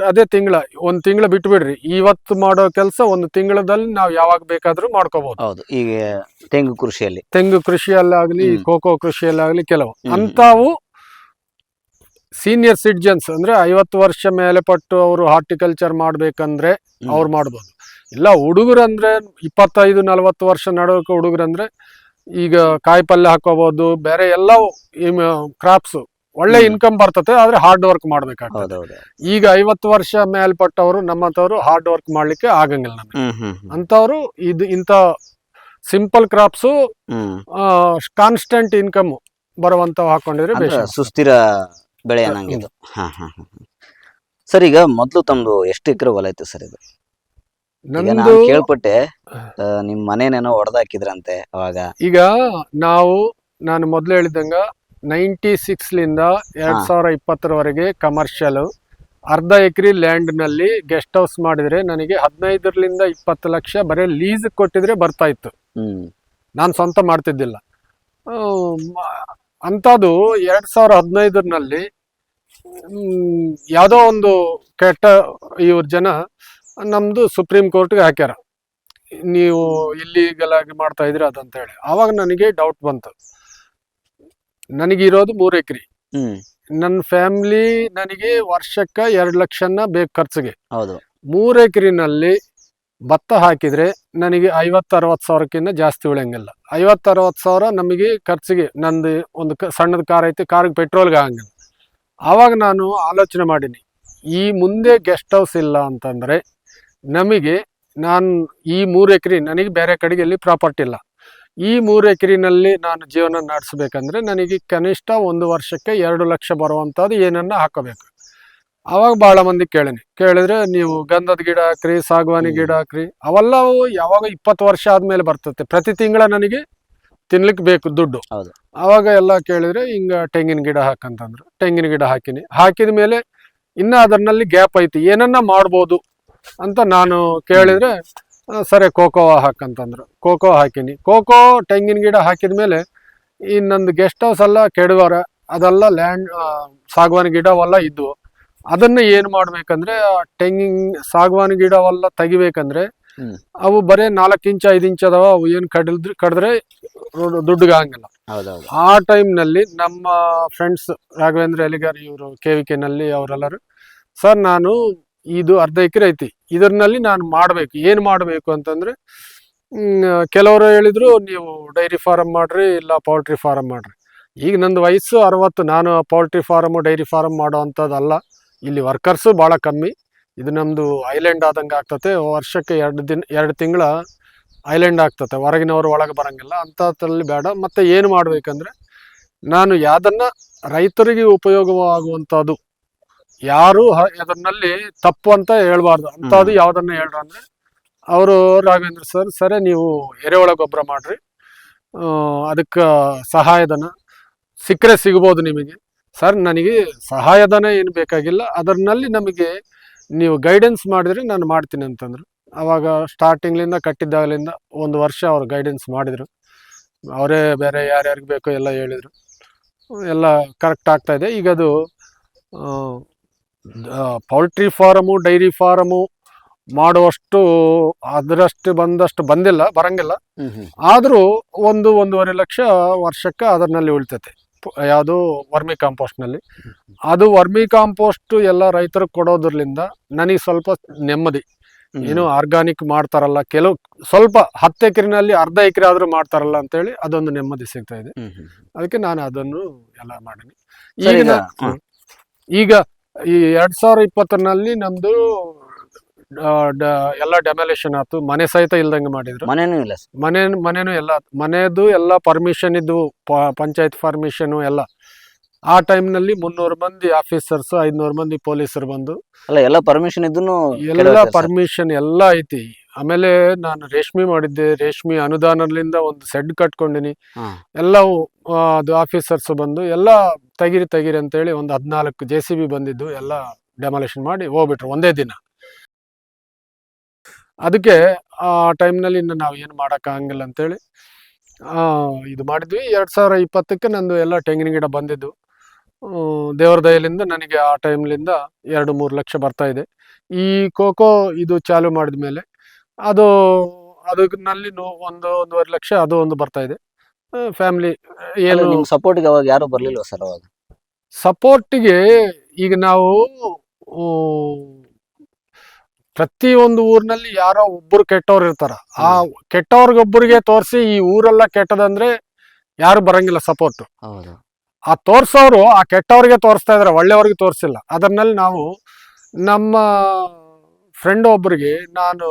ಅದ್- ತಿಂಗಳ. ಒಂದು ತಿಂಗಳ ಬಿಟ್ಬಿಡ್ರಿ. ಇವತ್ತು ಮಾಡೋ ಕೆಲಸ ಒಂದು ತಿಂಗಳದಲ್ಲಿ ನಾವು ಯಾವಾಗ ಬೇಕಾದ್ರೂ ಮಾಡ್ಕೋಬಹುದು ಹೌದು. ಈಗ ತೆಂಗು ಕೃಷಿಯಲ್ಲಿ. ತೆಂಗು ಕೃಷಿಯಲ್ಲಾಗ್ಲಿ ಆಗಲಿ ಕೋಕೋ ಕೃಷಿಯಲ್ಲಾಗ್ಲಿ ಕೆಲವು. ಅಂತಾವು ಸೀನಿಯರ್ ಸಿಟಿಜನ್ಸ್ ಅಂದ್ರೆ ಐವತ್ತು ವರ್ಷ ಮೇಲೆ ಪಟ್ಟು ಅವರು ಹಾರ್ಟಿಕಲ್ಚರ್ ಮಾಡ್ಬೇಕಂದ್ರೆ. ಅವ್ರು ಮಾಡ್ಬೋದು. ಇಲ್ಲ ಹುಡುಗರಂದ್ರೆ ಇಪ್ಪತ್ತೈದು ನಲವತ್ತು ವರ್ಷ ನಡೋಕೆ ಹುಡುಗರಂದ್ರೆ ಈಗ ಕಾಯಿ ಪಲ್ಯ ಹಾಕೋಬಹುದು ಬೇರೆ ಎಲ್ಲ ಕ್ರಾಪ್ಸ್ ಒಳ್ಳೆ ಇನ್ಕಮ್ ಬರ್ತತೆ ಆದ್ರೆ ಹಾರ್ಡ್ ವರ್ಕ್ ಮಾಡ್ಬೇಕಾಗ್ತದೆ. ಈಗ ಐವತ್ತು ವರ್ಷ ಮೇಲ್ಪಟ್ಟವರು ನಮ್ಮಂತವ್ರು ಹಾರ್ಡ್ ವರ್ಕ್ ಮಾಡ್ಲಿಕ್ಕೆ ಆಗಂಗಿಲ್ಲ ನಮಗೆ. ಅಂತವ್ರು ಇದು ಇಂಥ ಸಿಂಪಲ್ ಕ್ರಾಪ್ಸು ಕಾನ್ಸ್ಟೆಂಟ್ ಇನ್ಕಮ್ ಬರುವಂತ ಹಾಕೊಂಡಿದ್ರೆ ಅಂದ್ರ ಸುಸ್ಥಿರ ಬೆಳೆ ಸರ್ ಈಗ ಮೊದಲು ತಮ್ಮದು ಎಷ್ಟು ಎಕರೆ ಹೊಲ ಐತೆ ಸರ್ ಇದು? ನಾನು ಕೇಳ್ಪಟ್ಟೆ ನಿಮ್ ಮನೇನೇನೋ ಹೊಡೆದಾಕಿದ್ರಂತೆ ಅವಾಗ. ಈಗ ನಾವು ನಾನು ಮೊದಲು ಹೇಳಿದಂಗ ನೈಂಟಿ ಸಿಕ್ಸ್ಲಿಂದ ಎರಡ್. ಸಾವಿರ ಇಪ್ಪತ್ತರವರೆಗೆ ಕಮರ್ಷಿಯಲ್ ಅರ್ಧ ಎಕರೆ ಲ್ಯಾಂಡ್ನಲ್ಲಿ ಗೆಸ್ಟ್ ಹೌಸ್ ಮಾಡಿದ್ರೆ ನನಗೆ ಹದಿನೈದರಿಂದ ಇಪ್ಪತ್ತು ಲಕ್ಷ ಬರೀ ಲೀಸ್ ಕೊಟ್ಟಿದ್ರೆ ಬರ್ತಾ ಇತ್ತು. ಹ್ಮ್. ನಾನು ಸ್ವಂತ ಮಾಡ್ತಿದ್ದಿಲ್ಲ. ಅಂಥದ್ದು ಎರಡ್ ಸಾವಿರ ಹದಿನೈದರಲ್ಲಿ ಯಾವುದೋ ಒಂದು ಕೆಟ್ಟ ಇವ್ರ ಜನ ನಮ್ದು ಸುಪ್ರೀಂ ಕೋರ್ಟ್ಗೆ ಹಾಕ್ಯಾರ. ನೀವು ಇಲ್ಲಿಗಲಾಗಿ ಮಾಡ್ತಾ ಇದ್ರಿ ಅದಂತ ಹೇಳಿ. ಆವಾಗ ನನಗೆ ಡೌಟ್ ಬಂತು. ನನಗಿರೋದು ಮೂರು ಎಕರೆ. ನನ್ನ ಫ್ಯಾಮಿಲಿ ನನಗೆ ವರ್ಷಕ್ಕೆ ಎರಡು ಲಕ್ಷನ ಬೇಕು ಖರ್ಚಿಗೆ. ಹೌದು. ಮೂರು ಎಕರಿನಲ್ಲಿ ಭತ್ತ ಹಾಕಿದ್ರೆ ನನಗೆ ಐವತ್ತು ಅರವತ್ತು ಸಾವಿರಕ್ಕಿಂತ ಜಾಸ್ತಿ ಉಳಿಯಂಗಿಲ್ಲ. ಐವತ್ತು ಅರವತ್ತು ಸಾವಿರ ನಮಗೆ ಖರ್ಚಿಗೆ ನಂದು ಒಂದು ಸಣ್ಣದ ಕಾರ್ ಐತಿ ಕಾರ್ಗೆ ಪೆಟ್ರೋಲ್ಗೆ ಆಗಂಗಿಲ್ಲ. ಆವಾಗ ನಾನು ಆಲೋಚನೆ ಮಾಡೀನಿ. ಈ ಮುಂದೆ ಗೆಸ್ಟ್ ಹೌಸ್ ಇಲ್ಲ ಅಂತಂದರೆ ನಮಗೆ ನಾನು ಈ ಮೂರು ಎಕರೆ ನನಗೆ ಬೇರೆ ಕಡೆಗೆ ಇಲ್ಲಿ ಪ್ರಾಪರ್ಟಿ ಇಲ್ಲ. ಈ ಮೂರು ಎಕರೆನಲ್ಲಿ ನಾನು ಜೀವನ ನಡೆಸಬೇಕಂದ್ರೆ ನನಗೆ ಕನಿಷ್ಠ ಒಂದು ವರ್ಷಕ್ಕೆ ಎರಡು ಲಕ್ಷ ಬರುವಂಥದ್ದು ಏನನ್ನ ಹಾಕಬೇಕು. ಅವಾಗ ಭಾಳ ಮಂದಿ ಕೇಳಿನಿ. ಕೇಳಿದ್ರೆ ನೀವು ಗಂಧದ ಗಿಡ ಹಾಕ್ರಿ ಸಾಗವಾನಿ ಗಿಡ ಹಾಕ್ರಿ ಅವೆಲ್ಲವು ಯಾವಾಗ ಇಪ್ಪತ್ತು ವರ್ಷ ಆದಮೇಲೆ ಬರ್ತದೆ. ಪ್ರತಿ ತಿಂಗಳ ನನಗೆ ತಿನ್ಲಿಕ್ಕೆ ಬೇಕು ದುಡ್ಡು. ಅವಾಗ ಎಲ್ಲ ಕೇಳಿದ್ರೆ ಹಿಂಗೆ ತೆಂಗಿನ ಗಿಡ ಹಾಕಂತಂದ್ರು. ತೆಂಗಿನ ಗಿಡ ಹಾಕಿನಿ. ಹಾಕಿದ ಮೇಲೆ ಇನ್ನ ಅದರಲ್ಲಿ ಗ್ಯಾಪ್ ಐತಿ. ಏನನ್ನ ಮಾಡ್ಬೋದು. ಅಂತ ನಾನು ಕೇಳಿದ್ರೆ ಸರಿ ಕೋಕೋ ಹಾಕಂತಂದ್ರು. ಕೋಕೋ ಹಾಕಿನಿ. ಕೋಕೋ ತೆಂಗಿನ ಗಿಡ ಹಾಕಿದ ಮೇಲೆ ಈ ನಂದು ಗೆಸ್ಟ್ ಹೌಸ್ ಎಲ್ಲ ಕೆಡವಾರ ಅದೆಲ್ಲ ಲ್ಯಾಂಡ್ ಸಾಗವಾನಿ ಗಿಡವೆಲ್ಲ ಇದ್ವು. ಅದನ್ನ ಏನು ಮಾಡ್ಬೇಕಂದ್ರೆ ತೆಂಗಿನ ಸಾಗವಾನಿ ಗಿಡವೆಲ್ಲ ತೆಗಿಬೇಕಂದ್ರೆ. ಅವು ಬರೇ ನಾಲ್ಕು ಇಂಚ ಐದು ಇಂಚ್ ಅದಾವ ಅವು ಏನು ಕಡಿದ್ರೆ ಕಡಿದ್ರೆ ದುಡ್ಡಿಗೆ ಆಗಂಗಿಲ್ಲ. ಹೌದೌದು. ಆ ಟೈಮ್ನಲ್ಲಿ ನಮ್ಮ ಫ್ರೆಂಡ್ಸ್ ರಾಘವೇಂದ್ರ ಎಲಿಗಾರ್ ಇವರು ಕೆ ವಿ ಕೆನಲ್ಲಿ ಅವರೆಲ್ಲರೂ ಸರ್ ನಾನು ಇದು ಅರ್ಧ ಎಕರೆ ಐತಿ. ಇದರಲ್ಲಿ ನಾನು ಮಾಡಬೇಕು. ಏನು ಮಾಡಬೇಕು ಅಂತಂದ್ರೆ ಕೆಲವರು ಹೇಳಿದ್ರು ನೀವು ಡೈರಿ ಫಾರಮ್ ಮಾಡ್ರಿ, ಇಲ್ಲ ಪೌಲ್ಟ್ರಿ ಫಾರಮ್ ಮಾಡ್ರಿ. ಈಗ ನಂದು ವಯಸ್ಸು ಅರವತ್ತು, ನಾನು ಪೌಲ್ಟ್ರಿ ಫಾರಮು ಡೈರಿ ಫಾರಮ್ ಮಾಡೋ ಇಲ್ಲಿ ವರ್ಕರ್ಸು ಭಾಳ ಕಮ್ಮಿ. ಇದು ನಮ್ಮದು ಐಲ್ಯಾಂಡ್ ಆದಂಗೆ ಆಗ್ತತೆ. ವರ್ಷಕ್ಕೆ ಎರಡು ದಿನ, ಎರಡು ತಿಂಗಳ ಐಲ್ಯಾಂಡ್ ಆಗ್ತತೆ. ಹೊರಗಿನವರು ಒಳಗೆ ಬರಂಗಿಲ್ಲ. ಅಂಥದ್ರಲ್ಲಿ ಬೇಡ. ಮತ್ತು ಏನು ಮಾಡಬೇಕಂದ್ರೆ, ನಾನು ಯಾವ್ದನ್ನ ರೈತರಿಗೆ ಉಪಯೋಗವಾಗುವಂಥದ್ದು ಯಾರು ಅದರಲ್ಲಿ ತಪ್ಪು ಅಂತ ಹೇಳ್ಬಾರ್ದು. ಅದು ಯಾವ್ದನ್ನ ಹೇಳ್ರು ಅಂದ್ರೆ ಅವರು ರಾಘವೇಂದ್ರ ಸರ್ ಸರಿ ನೀವು ಎರೆಹುಳ ಗೊಬ್ಬರ ಮಾಡ್ರಿ. ಅದಕ್ಕೆ ಸಹಾಯಧನ ಸಿಕ್ಕರೆ ಸಿಗ್ಬೋದು ನಿಮಗೆ. ಸರ್ ನನಗೆ ಸಹಾಯಧನ ಏನು ಬೇಕಾಗಿಲ್ಲ. ಅದರಲ್ಲಿ ನಮಗೆ ನೀವು ಗೈಡೆನ್ಸ್ ಮಾಡಿದ್ರೆ ನಾನು ಮಾಡ್ತೀನಿ ಅಂತಂದ್ರು. ಅವಾಗ ಸ್ಟಾರ್ಟಿಂಗ್ಲಿಂದ ಕಟ್ಟಿದ್ದಾಗಲಿಂದ ಒಂದು ವರ್ಷ ಅವ್ರು ಗೈಡೆನ್ಸ್ ಮಾಡಿದರು. ಅವರೇ ಬೇರೆ ಯಾರ್ಯಾರಿಗೆ ಬೇಕೋ ಎಲ್ಲ ಹೇಳಿದರು. ಎಲ್ಲ ಕರೆಕ್ಟ್ ಆಗ್ತಾ ಇದೆ. ಈಗ ಅದು ಪೌಲ್ಟ್ರಿ ಫಾರಮು ಡೈರಿ ಫಾರಮು ಮಾಡುವಷ್ಟು ಅದರಷ್ಟು ಬಂದಷ್ಟು ಬಂದಿಲ್ಲ ಬರಂಗಿಲ್ಲ. ಆದರೂ ಒಂದು ಒಂದೂವರೆ ಲಕ್ಷ ವರ್ಷಕ್ಕೆ ಅದರಲ್ಲಿ ಉಳಿತೈತೆ. ಯಾವುದು ವರ್ಮಿ ಕಾಂಪೋಸ್ಟ್ನಲ್ಲಿ. ಅದು ವರ್ಮಿ ಕಾಂಪೋಸ್ಟ್ ಎಲ್ಲ ರೈತರಿಗೆ ಕೊಡೋದ್ರಲಿಂದ ನನಗೆ ಸ್ವಲ್ಪ ನೆಮ್ಮದಿ. ಏನು ಆರ್ಗಾನಿಕ್ ಮಾಡ್ತಾರಲ್ಲ ಕೆಲವು ಸ್ವಲ್ಪ ಹತ್ತು ಎಕರೆನಲ್ಲಿ ಅರ್ಧ ಎಕರೆ ಆದರೂ ಮಾಡ್ತಾರಲ್ಲ ಅಂತೇಳಿ ಅದೊಂದು ನೆಮ್ಮದಿ ಸಿಗ್ತಾ ಇದೆ. ಅದಕ್ಕೆ ನಾನು ಅದನ್ನು ಎಲ್ಲ ಮಾಡೀನಿ. ಈಗ. ಈಗ ಈ ಎರಡ್ ಸಾವಿರ ಇಪ್ಪತ್ತರಲ್ಲಿ ನಮ್ದು ಎಲ್ಲ ಡೆಮಾಲೇಷನ್ ಆಯ್ತು. ಮನೆ ಸಹಿತ ಇಲ್ದಂಗೆ ಮಾಡಿದ್ರು. ಮನೇನೂ ಇಲ್ಲ ಸರ್. ಮನೆ ಮನೇನು ಎಲ್ಲ ಮನೆದು ಎಲ್ಲ ಪರ್ಮಿಷನ್ ಇದ್ದು ಪಂಚಾಯತ್ ಪರ್ಮಿಷನ್ ಎಲ್ಲ. ಆ ಟೈಮ್ನಲ್ಲಿ ಮುನ್ನೂರು ಮಂದಿ ಆಫೀಸರ್ಸ್ ಐದ್ನೂರು ಮಂದಿ ಪೊಲೀಸರು ಬಂದು. ಅಲ್ಲ ಎಲ್ಲ ಪರ್ಮಿಷನ್ ಇದ್ದೂನು ಎಲ್ಲ. ಪರ್ಮಿಷನ್ ಎಲ್ಲ ಐತಿ. ಆಮೇಲೆ ನಾನು ರೇಷ್ಮೆ ಮಾಡಿದ್ದೆ. ರೇಷ್ಮೆ ಅನುದಾನದಿಂದ ಒಂದು ಸೆಡ್ ಕಟ್ಕೊಂಡಿನಿ. ಎಲ್ಲವೂ ಆ, ಅದು ಆಫೀಸರ್ಸ್ ಬಂದು ಎಲ್ಲ ತೆಗಿರಿ ತೆಗಿರಿ ಅಂತೇಳಿ ಒಂದು ಹದಿನಾಲ್ಕು ಜೆ ಸಿ ಬಿ ಬಂದಿದ್ದು, ಎಲ್ಲ ಡೆಮಾಲೇಷನ್ ಮಾಡಿ ಹೋಗ್ಬಿಟ್ರು ಒಂದೇ ದಿನ. ಅದಕ್ಕೆ ಆ ಟೈಮ್ನಲ್ಲಿ ಇನ್ನು ನಾವು ಏನು ಮಾಡೋಕ್ಕಾಗಂಗಿಲ್ಲ ಅಂತೇಳಿ ಇದು ಮಾಡಿದ್ವಿ. ಎರಡು ಸಾವಿರ ಇಪ್ಪತ್ತಕ್ಕೆ ನಂದು ಎಲ್ಲ ತೆಂಗಿನ ಗಿಡ ಬಂದಿದ್ದು. ದೇವ್ರ ದಯಲಿಂದ ನನಗೆ ಆ ಟೈಮ್ಲಿಂದ ಎರಡು, ಮೂರು ಲಕ್ಷ ಬರ್ತಾ ಇದೆ. ಈ ಕೋಕೋ ಇದು ಚಾಲು ಮಾಡಿದ ಮೇಲೆ ಅದು ಅದಕ್ನಲ್ಲಿ ಒಂದು, ಒಂದೂವರೆ ಲಕ್ಷ, ಅದು ಒಂದು ಬರ್ತಾ ಇದೆ. ಫ್ಯಾಮಿಲಿ ಏನು ನಿಮ್ ಸಪೋರ್ಟ್ಗೆ ಅವಾಗ ಯಾರು ಬರ್ಲಿಲ್ವಾ ಸರ್ ಅವಾಗ? ಸಪೋರ್ಟಿಗೆ ಈಗ ನಾವು ಪ್ರತಿ ಒಂದು ಊರಿನಲ್ಲಿ ಯಾರೋ ಒಬ್ಬರು ಕೆಟ್ಟವ್ರು ಇರ್ತಾರ. ಆ ಕೆಟ್ಟವ್ರಿಗೊಬ್ಬರಿಗೆ ತೋರಿಸಿ ಈ ಊರೆಲ್ಲ ಕೆಟ್ಟದಂದ್ರೆ ಯಾರು ಬರಂಗಿಲ್ಲ ಸಪೋರ್ಟ್ ಹೌದು. ಆ ತೋರ್ಸೋರು ಆ ಕೆಟ್ಟವ್ರಿಗೆ ತೋರಿಸ್ತಾ ಇದಾರೆ ಒಳ್ಳೆಯವ್ರಿಗೆ ತೋರಿಸಿಲ್ಲ. ಅದರಲ್ಲಿ ನಾವು ನಮ್ಮ ಫ್ರೆಂಡ್ ಒಬ್ಬರಿಗೆ ನಾನು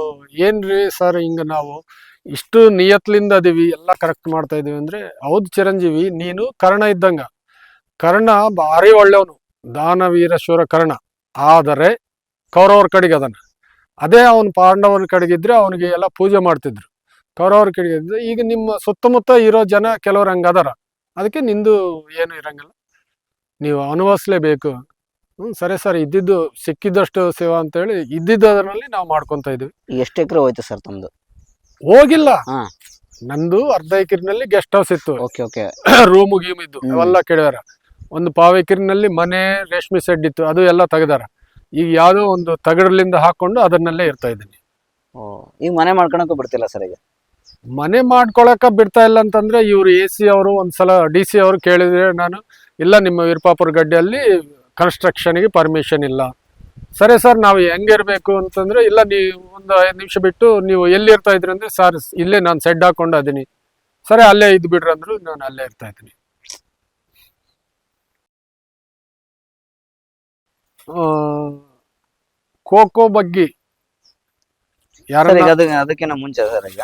ಏನ್ರಿ ಸರ್ ಹಿಂಗ ನಾವು ಇಷ್ಟು ನಿಯತ್ಲಿಂದ ಅದೀವಿ, ಎಲ್ಲ ಕರೆಕ್ಟ್ ಮಾಡ್ತಾ ಇದೀವಿ ಅಂದ್ರೆ, ಹೌದು ಚಿರಂಜೀವಿ, ನೀನು ಕರ್ಣ ಇದ್ದಂಗ. ಕರ್ಣ ಭಾರಿ ಒಳ್ಳೆಯವನು ದಾನವೀರ ಶೂರ ಕರ್ಣ. ಆದರೆ ಕೌರವ್ರ ಕಡೆಗೆ ಅದನ್ನ ಅದೇ ಅವನು ಪಾಂಡವನ ಕಡೆಗಿದ್ರೆ ಅವನಿಗೆ ಎಲ್ಲ ಪೂಜೆ ಮಾಡ್ತಿದ್ರು. ಕೌರವ್ರ ಕಡೆಗೆ ಈಗ ನಿಮ್ಮ ಸುತ್ತಮುತ್ತ ಇರೋ ಜನ ಕೆಲವ್ರು ಹಂಗದಾರ ಅದಕ್ಕೆ ನಿಂದು ಏನು ಇರಂಗಿಲ್ಲ. ನೀವು ಅನುಭವಿಸ್ಲೇಬೇಕು. ಹ್ಮ್, ಸರಿ ಸರ್, ಇದ್ದಿದ್ದು ಸಿಕ್ಕಿದ್ದಷ್ಟು ಸೇವಾ ಅಂತೇಳಿ ಇದ್ದಿದ್ದರಲ್ಲಿ ನಾವು ಮಾಡ್ಕೊತಾ ಇದೀವಿ. ಎಷ್ಟು ಎಕರೆ ಹೋಯ್ತು ಸರ್ ತಮ್ದು? ಹೋಗಿಲ್ಲ. ಹಾ. ನಂದು ಅರ್ಧ ಎಕರಿನಲ್ಲಿ ಗೆಸ್ಟ್ ಹೌಸ್ ಇತ್ತು. ಓಕೆ ಓಕೆ ರೂಮು ಗೀಮ್ ಇದ್ದು. ಅವೆಲ್ಲ ಕೆಡವ್ಯಾರ ಒಂದು ಪಾವ್ ಎಕರಿನಲ್ಲಿ ಮನೆ ರೇಷ್ಮೆ ಸೆಡ್ ಇತ್ತು. ಅದು ಎಲ್ಲ ತೆಗ್ದಾರ. ಈಗ ಯಾವುದೋ ಒಂದು ತಗಡಲಿಂದ ಹಾಕೊಂಡು ಅದನ್ನಲ್ಲೇ ಇರ್ತಾ ಇದ್ದೀನಿ. ಈಗ ಮನೆ ಮಾಡ್ಕೊಳಕ್ಕೂ ಬಿಡ್ತಿಲ್ಲ ಸರ್ ಈಗ? ಮನೆ ಮಾಡ್ಕೊಳಕ ಬಿಡ್ತಾ ಇಲ್ಲ ಅಂತಂದ್ರೆ ಇವ್ರು ಎ ಸಿ ಅವರು ಒಂದ್ಸಲ ಡಿ ಸಿ ಅವರು ಕೇಳಿದ್ರೆ ನಾನು ಇಲ್ಲ ನಿಮ್ಮ ವೀರಪಾಪುರ ಗಡ್ಡೆಯಲ್ಲಿ ಕನ್ಸ್ಟ್ರಕ್ಷನ್ಗೆ ಪರ್ಮಿಷನ್ ಇಲ್ಲ. ಸರಿ ಸರ್ ನಾವು ಇರಬೇಕು ಅಂತಂದ್ರೆ ಇಲ್ಲ ನೀವು ಒಂದು ಐದು ನಿಮಿಷ ಬಿಟ್ಟು ನೀವು ಎಲ್ಲಿ ಇರ್ತಾ ಇದ್ರಿ ಅಂದ್ರೆ ಸರ್ ಇಲ್ಲೇ ನಾನು ಸೆಡ್ ಹಾಕೊಂಡು ಅದೀನಿ. ಸರಿ ಅಲ್ಲೇ ಇದ್ದು ಬಿಡ್ರಿ ಅಂದ್ರು ನಾನು ಅಲ್ಲೇ ಇರ್ತಾ ಇದ್ದೀನಿ. ಆ, ಖೋಖೋ ಬಗ್ಗೆ ಯಾರು ಅದಕ್ಕಿಂತ ಮುಂಚೆ ಸರ್ ಈಗ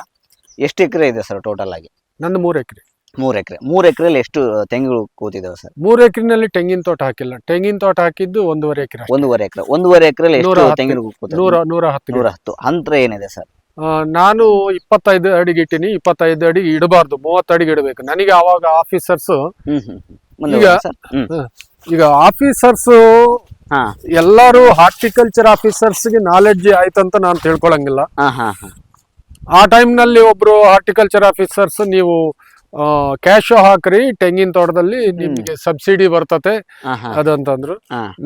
ಎಷ್ಟು ಎಕರೆ ಇದೆ ಸರ್ ಟೋಟಲ್ ಆಗಿ? ನಂದು ಮೂರು ಎಕರೆ. ಮೂರ್ ಎಕರೆ ಮೂರ್ ಎಕರೆಯಲ್ಲಿ ಎಷ್ಟು ತೆಂಗುಗಳು ಕೂತಿದಾವೆ ಸರ್? ಮೂರು ಎಕರೆನಲ್ಲಿ ತೆಂಗಿನ ತೋಟ ಹಾಕಿಲ್ಲ. ತೆಂಗಿನ ತೋಟ ಹಾಕಿದ್ದು ಒಂದೂವರೆ ಎಕರೆ ಒಂದೂವರೆ ಎಕರೆ ಒಂದೂವರೆ ಎಕರೆಯಲ್ಲಿ ನೂರ ಎಷ್ಟು. ತೆಂಗಿನ ನೂರ ನೂರ ಹತ್ತು. ನೂರ ಹತ್ತು ಅಂತರ ಏನಿದೆ ಸರ್? ನಾನು ಇಪ್ಪತ್ತೈದು ಅಡಿಗೆ ಇಟ್ಟಿನಿ ಇಪ್ಪತ್ತೈದು ಅಡಿಗೆ ಇಡಬಾರ್ದು ಮೂವತ್ತು ಅಡಿಗೆ ಇಡಬೇಕು. ನನಗೆ ಅವಾಗ ಆಫೀಸರ್ಸ್ ಈಗ- ಈಗ ಆಫೀಸರ್ಸ್ ಎಲ್ಲಾರು ಹಾರ್ಟಿಕಲ್ಚರ್ ಆಫೀಸರ್ಸ್ಗೆ ನಾಲೆಡ್ಜ್ ಆಯ್ತಂತ ನಾನು ತಿಳ್ಕೊಳಂಗಿಲ್ಲ. ಆ ಟೈಮ್ನಲ್ಲಿ ಒಬ್ರು ಹಾರ್ಟಿಕಲ್ಚರ್ ಆಫೀಸರ್ಸ್ ನೀವು ಕ್ಯಾಶ್ ಹಾಕ್ರಿ ತೆಂಗಿನ ತೋಟದಲ್ಲಿ ನಿಮ್ಗೆ ಸಬ್ಸಿಡಿ ಬರ್ತತೆ. ಅದಂತಂದ್ರು.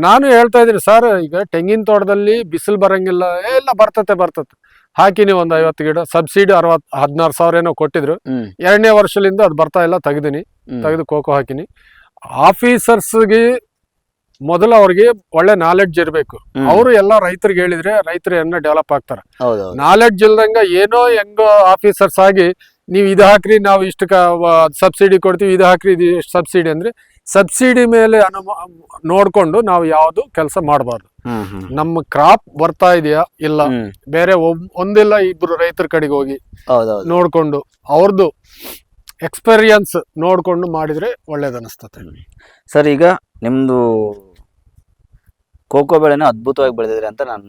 ನಾನು ಹೇಳ್ತಾ ಇದ್ದೀನಿ ಸರ್ ಈಗ ತೆಂಗಿನ ತೋಟದಲ್ಲಿ ಬಿಸಿಲು ಬರಂಗಿಲ್ಲ ಎಲ್ಲ ಬರ್ತತೆ ಬರ್ತತೆ. ಹಾಕಿನಿ ಒಂದ್ ಐವತ್ತು ಗಿಡ ಸಬ್ಸಿಡಿ ಅರವತ್ ಹದಿನಾರು ಸಾವಿರ ಏನೋ ಕೊಟ್ಟಿದ್ರು ಎರಡನೇ ವರ್ಷದಿಂದ ಅದು ಬರ್ತಾ ಇಲ್ಲ ತೆಗ್ದಿನಿ. ತೆಗೆದು ಕೋಕೋ ಹಾಕಿನಿ. ಆಫೀಸರ್ಸ್ಗೆ ಮೊದಲು ಅವ್ರಿಗೆ ಒಳ್ಳೆ ನಾಲೆಡ್ಜ್ ಇರಬೇಕು. ಅವರು ಎಲ್ಲ ರೈತರಿಗೆ ಹೇಳಿದ್ರೆ ರೈತರು ಏನ ಡೆವಲಪ್ ಆಗ್ತಾರೆ. ನಾಲೆಡ್ಜ್ ಇಲ್ದಂಗ ಏನೋ ಹೆಂಗೋ ಆಫೀಸರ್ಸ್ ಆಗಿ ನೀವು ಇದು ಹಾಕ್ರಿ ನಾವು ಇಷ್ಟು ಸಬ್ಸಿಡಿ ಕೊಡ್ತೀವಿ ಇದು ಹಾಕ್ರಿ ಇದು ಸಬ್ಸಿಡಿ ಅಂದ್ರೆ ಸಬ್ಸಿಡಿ ಮೇಲೆ ಅನುಮ ನೋಡ್ಕೊಂಡು ನಾವು ಯಾವುದು ಕೆಲಸ ಮಾಡಬಾರ್ದು. ನಮ್ಮ ಕ್ರಾಪ್ ಬರ್ತಾ ಇದೆಯಾ ಇಲ್ಲ ಬೇರೆ ಒಂದಿಲ್ಲ ಇಬ್ರು ರೈತರ ಕಡೆಗೆ ಹೋಗಿ ನೋಡ್ಕೊಂಡು ಅವ್ರದ್ದು ಎಕ್ಸ್ಪೀರಿಯನ್ಸ್ ನೋಡ್ಕೊಂಡು ಮಾಡಿದ್ರೆ ಒಳ್ಳೇದು ಅನಿಸ್ತತೆ. ಸರ್ ಈಗ ನಿಮ್ದು ಕೋಕೋ ಬೆಳೆನ ಅದ್ಭುತವಾಗಿ ಬೆಳೆದಿದ್ರೆ ಅಂತ ನಾನು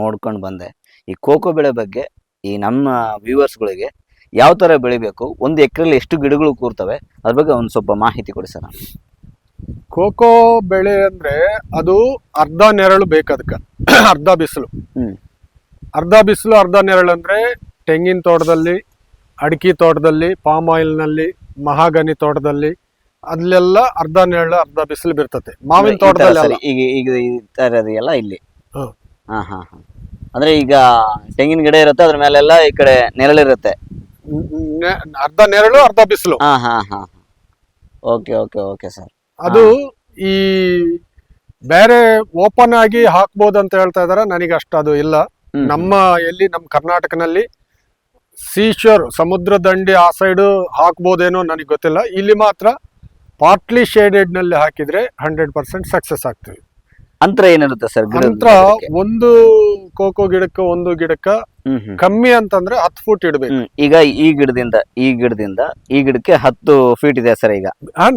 ನೋಡ್ಕೊಂಡು ಬಂದೆ. ಈ ಕೋಕೋ ಬೆಳೆ ಬಗ್ಗೆ ಈ ನಮ್ಮ ವ್ಯೂವರ್ಸ್ಗಳಿಗೆ ಯಾವ ಥರ ಬೆಳಿಬೇಕು ಒಂದು ಎಕರೆಲಿ ಎಷ್ಟು ಗಿಡಗಳು ಕೂರ್ತವೆ ಅದ್ರ ಬಗ್ಗೆ ಒಂದು ಸ್ವಲ್ಪ ಮಾಹಿತಿ ಕೊಡಿ ಸರ್. ಕೋಕೋ ಬೆಳೆ ಅಂದ್ರೆ ಅದು ಅರ್ಧ ನೆರಳು ಬೇಕು ಅದಕ್ಕೆ ಅರ್ಧ ಬಿಸಿಲು. ಹ್ಮ್. ಅರ್ಧ ಬಿಸಿಲು ಅರ್ಧ ನೆರಳು ಅಂದ್ರೆ ತೆಂಗಿನ ತೋಟದಲ್ಲಿ ಅಡಿಕೆ ತೋಟದಲ್ಲಿ ಪಾಮ್ ಆಯಿಲ್ನಲ್ಲಿ ಮಹಾಗನಿ ತೋಟದಲ್ಲಿ ಅಲ್ಲೆಲ್ಲ ಅರ್ಧ ನೆರಳು ಅರ್ಧ ಬಿಸಿಲು ಬಿರ್ತತೆ ಮಾವಿನ ತೋಟದಲ್ಲಿ ಈಗ ಈಗ ಈ ತರ ಎಲ್ಲ ಇಲ್ಲಿ? ಹ್ಮ್. ಹಾ ಹಾ ಹಾ. ಅಂದ್ರೆ ಈಗ ತೆಂಗಿನ ಗಿಡ ಇರುತ್ತೆ ಅದ್ರ ಮೇಲೆಲ್ಲ ಈ ಕಡೆ ನೆರಳಿರುತ್ತೆ ಅರ್ಧ ನೆರಳು ಅರ್ಧ ಬಿಸಿಲು. ಹಾ ಹಾ ಹಾ ಓಕೆ ಓಕೆ ಓಕೆ ಸರ್ ಅದು ಈ ಬೇರೆ ಓಪನ್ ಆಗಿ ಹಾಕ್ಬೋದು ಅಂತ ಹೇಳ್ತಾ ಇದಾರೆ. ನನಗೆ ಅಷ್ಟು ಅದು ಇಲ್ಲ. ನಮ್ಮ ಎಲ್ಲಿ ನಮ್ಮ ಕರ್ನಾಟಕನಲ್ಲಿ ಸೀಶೋರ್ ಸಮುದ್ರ ದಂಡಿ ಆ ಸೈಡು ಹಾಕ್ಬೋದೇನೋ ನನಗೆ ಗೊತ್ತಿಲ್ಲ. ಇಲ್ಲಿ ಮಾತ್ರ ಪಾರ್ಟ್ಲಿ ಶೇಡೆಡ್ನಲ್ಲಿ ಹಾಕಿದ್ರೆ ಹಂಡ್ರೆಡ್ ಪರ್ಸೆಂಟ್ ಸಕ್ಸಸ್ ಆಗ್ತದೆ. ಅಂತರ ಏನಿರುತ್ತೆ ಸರ್ ಅಂತರ ಒಂದು ಕೋಕೋ ಗಿಡಕ್ಕೆ ಒಂದು ಗಿಡಕ್ಕ ಕಮ್ಮಿ ಅಂತಂದ್ರೆ ಹತ್ತು ಫೂಟ್ ಇಡ್ಬೇಕು. ಈಗ ಈ ಗಿಡದಿಂದ ಈ ಗಿಡದಿಂದ ಈ ಗಿಡಕ್ಕೆ ಹತ್ತು ಫೀಟ್ ಇದೆ ಸರ್ ಈಗ.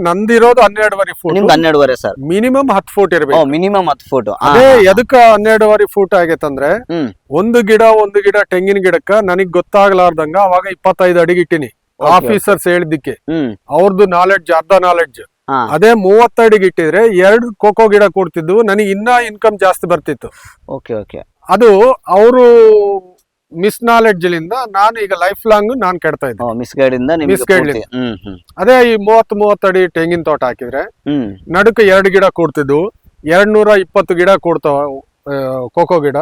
ನಂದಿರೋದು ಹನ್ನೆರಡುವರೆ ಫೂಟ್. ನಿಮ್ದು ಹನ್ನೆರಡುವರೆ ಸರ್. ಮಿನಿಮಮ್ ಹತ್ತು ಫೂಟ್ ಇರಬೇಕು. ಮಿನಿಮಮ್ ಹತ್ತು ಫೂಟ್. ಅದೇ ಎದಕ್ಕ ಹನ್ನೆರಡುವರೆ ಫೂಟ್ ಆಗೈತಂದ್ರೆ ಒಂದು ಗಿಡ ಒಂದು ಗಿಡ ತೆಂಗಿನ ಗಿಡಕ್ಕ ನನಗ್ ಗೊತ್ತಾಗ್ಲಾರ್ದಂಗ ಅವಾಗ ಇಪ್ಪತ್ತೈದು ಅಡಿಗೆ ಇಟ್ಟಿನಿ. ಆಫೀಸರ್ಸ್ ಹೇಳಿದ್ದಕ್ಕೆ. ಅವ್ರದ್ದು ನಾಲೆಡ್ಜ್ ಅರ್ಧ ನಾಲೆಡ್ಜ್ ಅದೇ ಮೂವತ್ತಡಿಗೆ ಇಟ್ಟಿದ್ರೆ ಎರಡು ಕೋಕೋ ಗಿಡ ಕೊಡ್ತಿದ್ವು ನನಗೆ ಇನ್ನ ಇನ್ಕಮ್ ಜಾಸ್ತಿ ಬರ್ತಿತ್ತು. ಓಕೆ ಓಕೆ ಅದು ಅವರು ಮಿಸ್ ನಾಲೆಡ್ಜ್ ಲಿಂದ ನಾನು ಈಗ ಲೈಫ್ ಲಾಂಗ್ ನಾನು ಕೆಡ್ತಾ ಇದ್ದೆ ಇಂದ ಹ್ಮ್ ಅದೇ ಈ ಮೂವತ್ತು ಮೂವತ್ತಡಿ ತೆಂಗಿನ ತೋಟ ಹಾಕಿದ್ರೆ ನಡುಕ ಎರಡು ಗಿಡ ಕೂಡ್ತಿದ್ವು ಎರಡ್ ನೂರ ಇಪ್ಪತ್ತು ಗಿಡ ಕೂಡ್ತಾವ ಕೋಕೋ ಗಿಡ.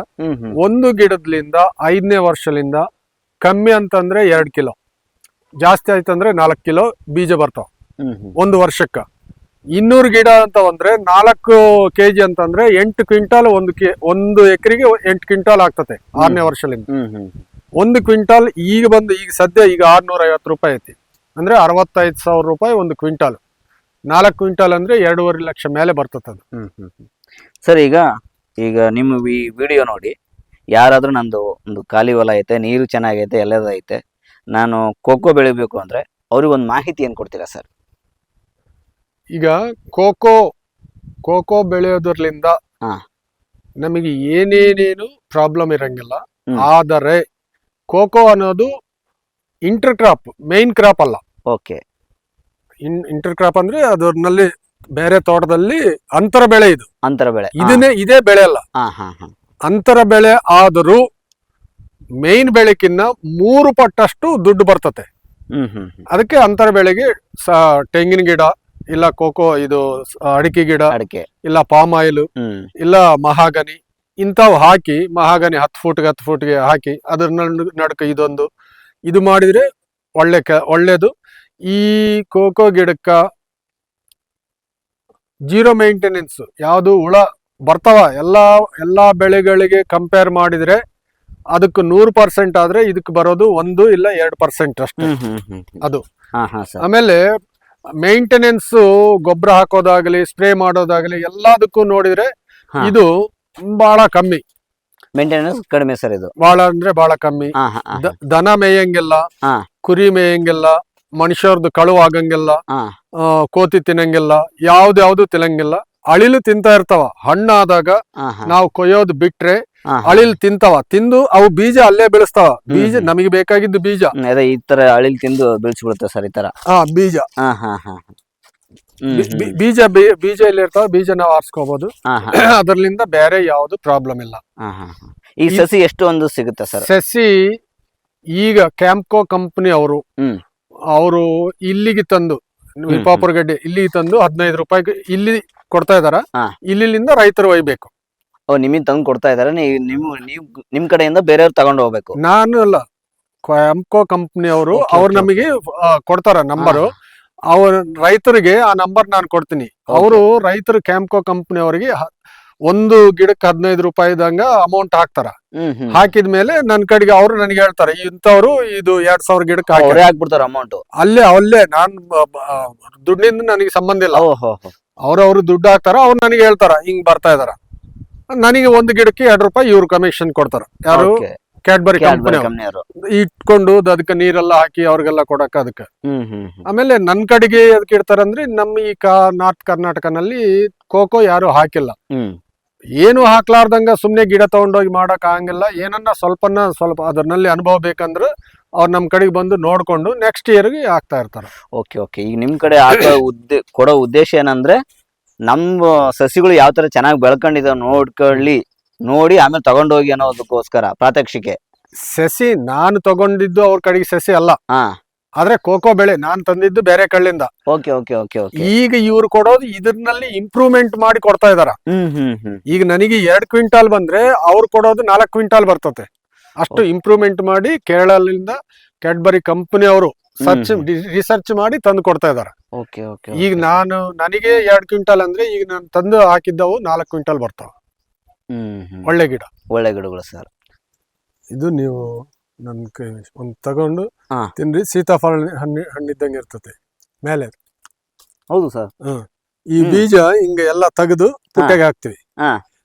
ಒಂದು ಗಿಡದ್ಲಿಂದ ಐದನೇ ವರ್ಷದಿಂದ ಕಮ್ಮಿ ಅಂತಂದ್ರೆ ಎರಡ್ ಕಿಲೋ. ಜಾಸ್ತಿ ಆಯ್ತಂದ್ರೆ ನಾಲ್ಕು ಕಿಲೋ ಬೀಜ ಬರ್ತಾವ. ಒಂದು ವರ್ಷಕ್ಕ. ಇನ್ನೂರು ಗಿಡ ಅಂತ ಅಂದ್ರೆ ನಾಲ್ಕು ಕೆಜಿ ಅಂತಂದ್ರೆ ಎಂಟು ಕ್ವಿಂಟಾಲ್ ಒಂದು ಕೆ ಒಂದು ಎಕರೆಗೆ ಎಂಟು ಕ್ವಿಂಟಾಲ್ ಆಗ್ತದೆ ಆರನೇ ವರ್ಷದಿಂದ ಒಂದು ಕ್ವಿಂಟಾಲ್ ಈಗ ಬಂದು ಈಗ ಸದ್ಯ ಈಗ ಆರ್ನೂರ ಐವತ್ತು ರೂಪಾಯಿ ಐತಿ. ಅಂದ್ರೆ ಅರವತ್ತೈದು ಸಾವಿರ ರೂಪಾಯಿ ಒಂದು ಕ್ವಿಂಟಾಲ್. ನಾಲ್ಕು ಕ್ವಿಂಟಾಲ್ ಅಂದ್ರೆ ಎರಡೂವರೆ ಲಕ್ಷ ಮೇಲೆ ಬರ್ತದೆ ಅದು. ಹ್ಮ್ ಹ್ಮ್ ಹ್ಮ್. ಸರ್ ಈಗ ಈಗ ನಿಮ್ಮ ಈ ವಿಡಿಯೋ ನೋಡಿ ಯಾರಾದ್ರೂ ನಂದು ಒಂದು ಖಾಲಿ ಹೊಲ ಐತೆ ನೀರು ಚೆನ್ನಾಗೈತೆ ಎಲ್ಲದೈತೆ ಐತೆ ನಾನು ಖೋಖೋ ಬೆಳಿಬೇಕು ಅಂದ್ರೆ ಅವ್ರಿಗೆ ಒಂದು ಮಾಹಿತಿ ಏನು ಕೊಡ್ತೀರಾ ಸರ್? ಈಗ ಕೋಕೋ ಕೋಕೋ ಬೆಳೆಯೋದ್ರಲಿಂದ ಹಾ. ನಮಗೆ ಏನೇನೇನು ಪ್ರಾಬ್ಲಮ್ ಇರಂಗಿಲ್ಲ. ಹ್ಮ್. ಆದರೆ ಕೋಕೋ ಅನ್ನೋದು ಇಂಟರ್ ಕ್ರಾಪ್ ಮೇನ್ ಕ್ರಾಪ್ ಅಲ್ಲ. ಓಕೆ. ಇನ್ ಇಂಟರ್ ಕ್ರಾಪ್ ಅಂದ್ರೆ ಅದರಲ್ಲಿ ಬೇರೆ ತೋಟದಲ್ಲಿ ಅಂತರ ಬೆಳೆ ಇದು. ಅಂತರ ಬೆಳೆ. ಇದನ್ನೇ ಇದೇ ಬೆಳೆ ಅಲ್ಲ. ಹಾ ಹಾ ಹಾ. ಅಂತರ ಬೆಳೆ ಆದರೂ ಮೇನ್ ಬೆಳೆಕಿನ್ನ ಮೂರು ಪಟ್ಟಷ್ಟು ದುಡ್ಡು ಬರ್ತತೆ. ಹ್ಮ್ ಹ್ಮ್ ಹ್ಮ್. ಅದಕ್ಕೆ ಅಂತರ ಬೆಳೆಗೆ ಸ ತೆಂಗಿನ ಗಿಡ ಇಲ್ಲ ಕೋಕೋ ಇದು ಅಡಿಕೆ ಗಿಡ ಅಡಿಕೆ. ಇಲ್ಲ ಪಾಮ್ ಆಯಿಲ್ ಇಲ್ಲ ಮಹಾಗನಿ ಇಂಥವು ಹಾಕಿ ಮಹಾಗನಿ ಹತ್ತು ಫೂಟ್ಗೆ ಹತ್ತು ಫೂಟ್ಗೆ ಹಾಕಿ ಅದ್ರ ನಡ್- ನಡ್ಕ ಇದೊಂದು. ಇದು ಮಾಡಿದ್ರೆ ಒಳ್ಳೆ ಕ ಒಳ್ಳೇದು. ಈ ಕೋಕೋ ಗಿಡಕ್ಕ ಜೀರೋ ಮೇಂಟೆನೆನ್ಸ್ ಯಾವುದು ಹುಳ ಬರ್ತಾವ ಎಲ್ಲ ಎಲ್ಲಾ ಬೆಳೆಗಳಿಗೆ ಕಂಪೇರ್ ಮಾಡಿದ್ರೆ ಅದಕ್ಕೆ ನೂರು ಪರ್ಸೆಂಟ್ ಆದ್ರೆ ಇದಕ್ಕೆ ಬರೋದು ಒಂದು ಇಲ್ಲ ಎರಡು ಪರ್ಸೆಂಟ್ ಅಷ್ಟೇ. ಅದು. ಆಮೇಲೆ ಮೇಂಟೆನೆನ್ಸ್ ಗೊಬ್ಬರ ಹಾಕೋದಾಗ್ಲಿ ಸ್ಪ್ರೇ ಮಾಡೋದಾಗ್ಲಿ ಎಲ್ಲದಕ್ಕೂ ನೋಡಿದ್ರೆ ಹಾ. ಇದು ಬಹಳ ಕಮ್ಮಿ. ಮೇಂಟೆನೆನ್ಸ್ ಕಡಿಮೆ ಸರ್ ಇದು. ಬಹಳ ಅಂದ್ರೆ ಬಹಳ ಕಮ್ಮಿ. ಹಾ ಹಾ ಹಾ. ದ- ದನ ಮೇಯಂಗಿಲ್ಲ ಹಾ. ಕುರಿ ಮೇಯಂಗಿಲ್ಲ ಮನುಷ್ಯರ್ದು ಕಳು ಆಗಂಗಿಲ್ಲ ಹಾ. ಆ, ಕೋತಿ ತಿನ್ನಂಗಿಲ್ಲ ಯಾವ್ದು ಯಾವ್ದು ತಿನ್ನಂಗಿಲ್ಲ. ಅಳಿಲು ತಿಂತಾ ಇರ್ತಾವ. ಹಣ್ಣಾದಾಗ ನಾವು ಕೊಯ್ಯೋದು ಬಿಟ್ರೆ. ಅಳಿಲ್ ತಿಂತಾವ. ತಿಂದು ಅವು ಬೀಜ ಅಲ್ಲೇ ಬೆಳೆಸ್ತಾವ. ಬೀಜ. ನಮಗೆ ಬೇಕಾಗಿದ್ದು ಬೀಜ. ಅದೇ ಈ ತರ ಅಳಿಲ್ ತಿಂದು ಬೆಳೆಸ್ಬಿಡುತ್ತೆ ಸರ್ ಈ ತರ. ಹಾ ಬೀಜ. ಬೀಜ ಬೀಜ ಎಲ್ಲಿ ಇರ್ತಾವ ಬೀಜ ನಾವು ಆರಿಸ್ಕೋಬಹುದು ಅದರ್ಲಿಂದ ಬೇರೆ ಯಾವ್ದು ಪ್ರಾಬ್ಲಮ್ ಇಲ್ಲ. ಈ ಸಸಿ ಎಷ್ಟು ಒಂದು ಸಿಗುತ್ತೆ ಸರ್? ಸಸಿ ಈಗ ಕ್ಯಾಂಪ್ಕೋ ಕಂಪನಿ ಅವರು. ಅವರು ಇಲ್ಲಿಗೆ ತಂದು ವಿಪಾಪುರ ಗಡ್ಡೆ ಇಲ್ಲಿಗೆ ತಂದು ಹದಿನೈದು ರೂಪಾಯಿ ಇಲ್ಲಿ ಕೊಡ್ತಾ ಇದಾರ. ಹಾ. ಇಲ್ಲಿಂದ ರೈತರು ಒಯ್ಬೇಕು. ಓ ನಿಮಗೆ ತಂದು ಕೊಡ್ತಾ ಇದಾರೆ. ನೀವು ನಿಮ್ ಕಡೆಯಿಂದ ಬೇರೆಯವ್ರು ತಗೊಂಡು ಹೋಗ್ಬೇಕು. ನಾನು ಅಲ್ಲ ಎಂಕೋ ಕಂಪನಿ ಅವರು Okay, ಅವ್ರು okay, ನಮಗೆ ಆ, ಕೊಡ್ತಾರ ನಂಬರು. ಅವ್ರ ರೈತರಿಗೆ ಆ ನಂಬರ್ ನಾನು ಕೊಡ್ತೀನಿ. ಅವರು ರೈತರು ಕ್ಯಾಂಪ್ಕೋ ಕಂಪನಿ ಅವರಿಗೆ ಒಂದು ಗಿಡಕ್ಕೆ ಹದಿನೈದು ಇದ್ದಂಗ ಅಮೌಂಟ್ ಹಾಕ್ತಾರ. ಹಾಕಿದ ಮೇಲೆ ನನ್ನ ಕಡೆಗೆ ಅವರು ನನಗೆ ಹೇಳ್ತಾರೆ ಇಂಥವ್ರು ಇದು ಎರಡ್ ಸಾವಿರ ಗಿಡಕ್ಕೆ ಹಾಕ್ಬಿಡ್ತಾರ ಅಮೌಂಟ್ ಅಲ್ಲೇ ಅಲ್ಲೇ ನಾನ್ ದುಡ್ಡಿಂದ ನನಗೆ ಸಂಬಂಧ ಇಲ್ಲ. ಅವ್ರವ್ರು ದುಡ್ಡು ಹಾಕ್ತಾರ ಅವ್ರು ನನಗೆ ಹೇಳ್ತಾರ ಹಿಂಗ್ ಬರ್ತಾ ಇದಾರ. ನನಗೆ ಒಂದು ಗಿಡಕ್ಕೆ ಎರಡು ರೂಪಾಯಿ ಇವ್ರು ಕಮಿಷನ್ ಕೊಡ್ತಾರ. ಯಾರು? ಕ್ಯಾಡ್ಬರಿ ಕಂಪನಿ ಇಟ್ಕೊಂಡು ಅದಕ್ಕೆ ನೀರೆಲ್ಲ ಹಾಕಿ ಅವ್ರಿಗೆಲ್ಲ ಕೊಡಕ ಅದಕ್ಕೆ. ಆಮೇಲೆ ನನ್ ಕಡೆಗೆ ಅದಕ್ಕೆ ಇಡ್ತಾರಂದ್ರೆ ನಮ್ಮ ಈ ಕಾ ನಾರ್ತ್ ಕರ್ನಾಟಕನಲ್ಲಿ ಕೋಕೋ ಯಾರು ಹಾಕಿಲ್ಲ. ಏನು ಹಾಕ್ಲಾರ್ದಂಗ ಸುಮ್ನೆ ಗಿಡ ತಗೊಂಡೋಗಿ ಮಾಡಕ್ ಆಗಂಗಿಲ್ಲ. ಏನನ್ನ ಸ್ವಲ್ಪನ ಸ್ವಲ್ಪ ಅದರಲ್ಲಿ ಅನುಭವ ಬೇಕಂದ್ರೆ ಅವ್ರು ನಮ್ ಕಡೆಗೆ ಬಂದು ನೋಡ್ಕೊಂಡು ನೆಕ್ಸ್ಟ್ ಇಯರ್ಗೆ ಹಾಕ್ತಾ ಇರ್ತಾರೆ. Okay okay. ಈಗ ನಿಮ್ ಕಡೆ ಹಾಕೋ ಉದ್ದೇ ಕೊಡೋ ಉದ್ದೇಶ ಏನಂದ್ರೆ ನಮ್ಮ ಸಸಿಗಳು ಯಾವ ತರ ಚೆನ್ನಾಗಿ ಬೆಳ್ಕೊಂಡಿದ್ದಾವೆ ನೋಡ್ಕೊಳ್ಳಿ ನೋಡಿ ಆಮೇಲೆ ತಗೊಂಡೋಗಿ ಅನ್ನೋದಕ್ಕೋಸ್ಕರ ಪ್ರಾತ್ಯಕ್ಷಿಕೆ. ಸಸಿ ನಾನು ತಗೊಂಡಿದ್ದು ಅವ್ರ ಕಡೆಗೆ ಸಸಿ ಅಲ್ಲ. ಹಾ. ಆದ್ರೆ ಕೋಕೋ ಬೆಳೆ ನಾನ್ ತಂದಿದ್ದು ಬೇರೆ ಕಳ್ಳಿಂದ. Okay okay okay okay. ಈಗ ಇವ್ರು ಕೊಡೋದು ಇದ್ರಲ್ಲಿ ಇಂಪ್ರೂವ್ಮೆಂಟ್ ಮಾಡಿ ಕೊಡ್ತಾ ಇದಾರ. ಹ್ಮ್ ಹ್ಮ್ ಹ್ಮ್. ಈಗ ನನಗೆ ಎರಡ್ ಕ್ವಿಂಟಾಲ್ ಬಂದ್ರೆ ಅವ್ರು ಕೊಡೋದು ನಾಲ್ಕು ಕ್ವಿಂಟಾಲ್ ಬರ್ತತೆ. ಅಷ್ಟು ಇಂಪ್ರೂವ್ಮೆಂಟ್ ಮಾಡಿ ಕೇರಳದಿಂದ ಕ್ಯಾಡ್ಬರಿ ಕಂಪನಿ ಅವರು ಸರ್ಚ್ ರಿಸರ್ಚ್ ಮಾಡಿ ತಂದು ಕೊಡ್ತಾ ಇದಾರೆ. Okay okay. ಈಗ ನಾನು ನನಗೆ ಎರಡ್ ಕ್ವಿಂಟಾಲ್ ಅಂದ್ರೆ ಈಗ ನಾನು ತಂದು ಹಾಕಿದ್ದವು ನಾಲ್ಕು ಕ್ವಿಂಟಾಲ್ ಬರ್ತಾವ. ಹ್ಮ್ ಹ್ಮ್. ಒಳ್ಳೆ ಗಿಡ. ಒಳ್ಳೆ ಗಿಡಗಳು ಸರ್. ಇದು ನೀವು ನನ್ ಕೈ ಒಂದ್ ತಗೊಂಡು ಹಾ. ತಿನ್ರಿ ಸೀತಾಫಲ ಹಣ್ಣು ಹಣ್ಣಿದ್ದಂಗೆ ಇರ್ತತೆ. ಮೇಲೆ. ಹೌದು ಸರ್. ಈ ಬೀಜ ಹಿಂಗ ಎಲ್ಲ ತೆಗೆದು ಪುಟ್ಟೆಗೆ ಹಾಕ್ತಿವಿ. ಹಾ.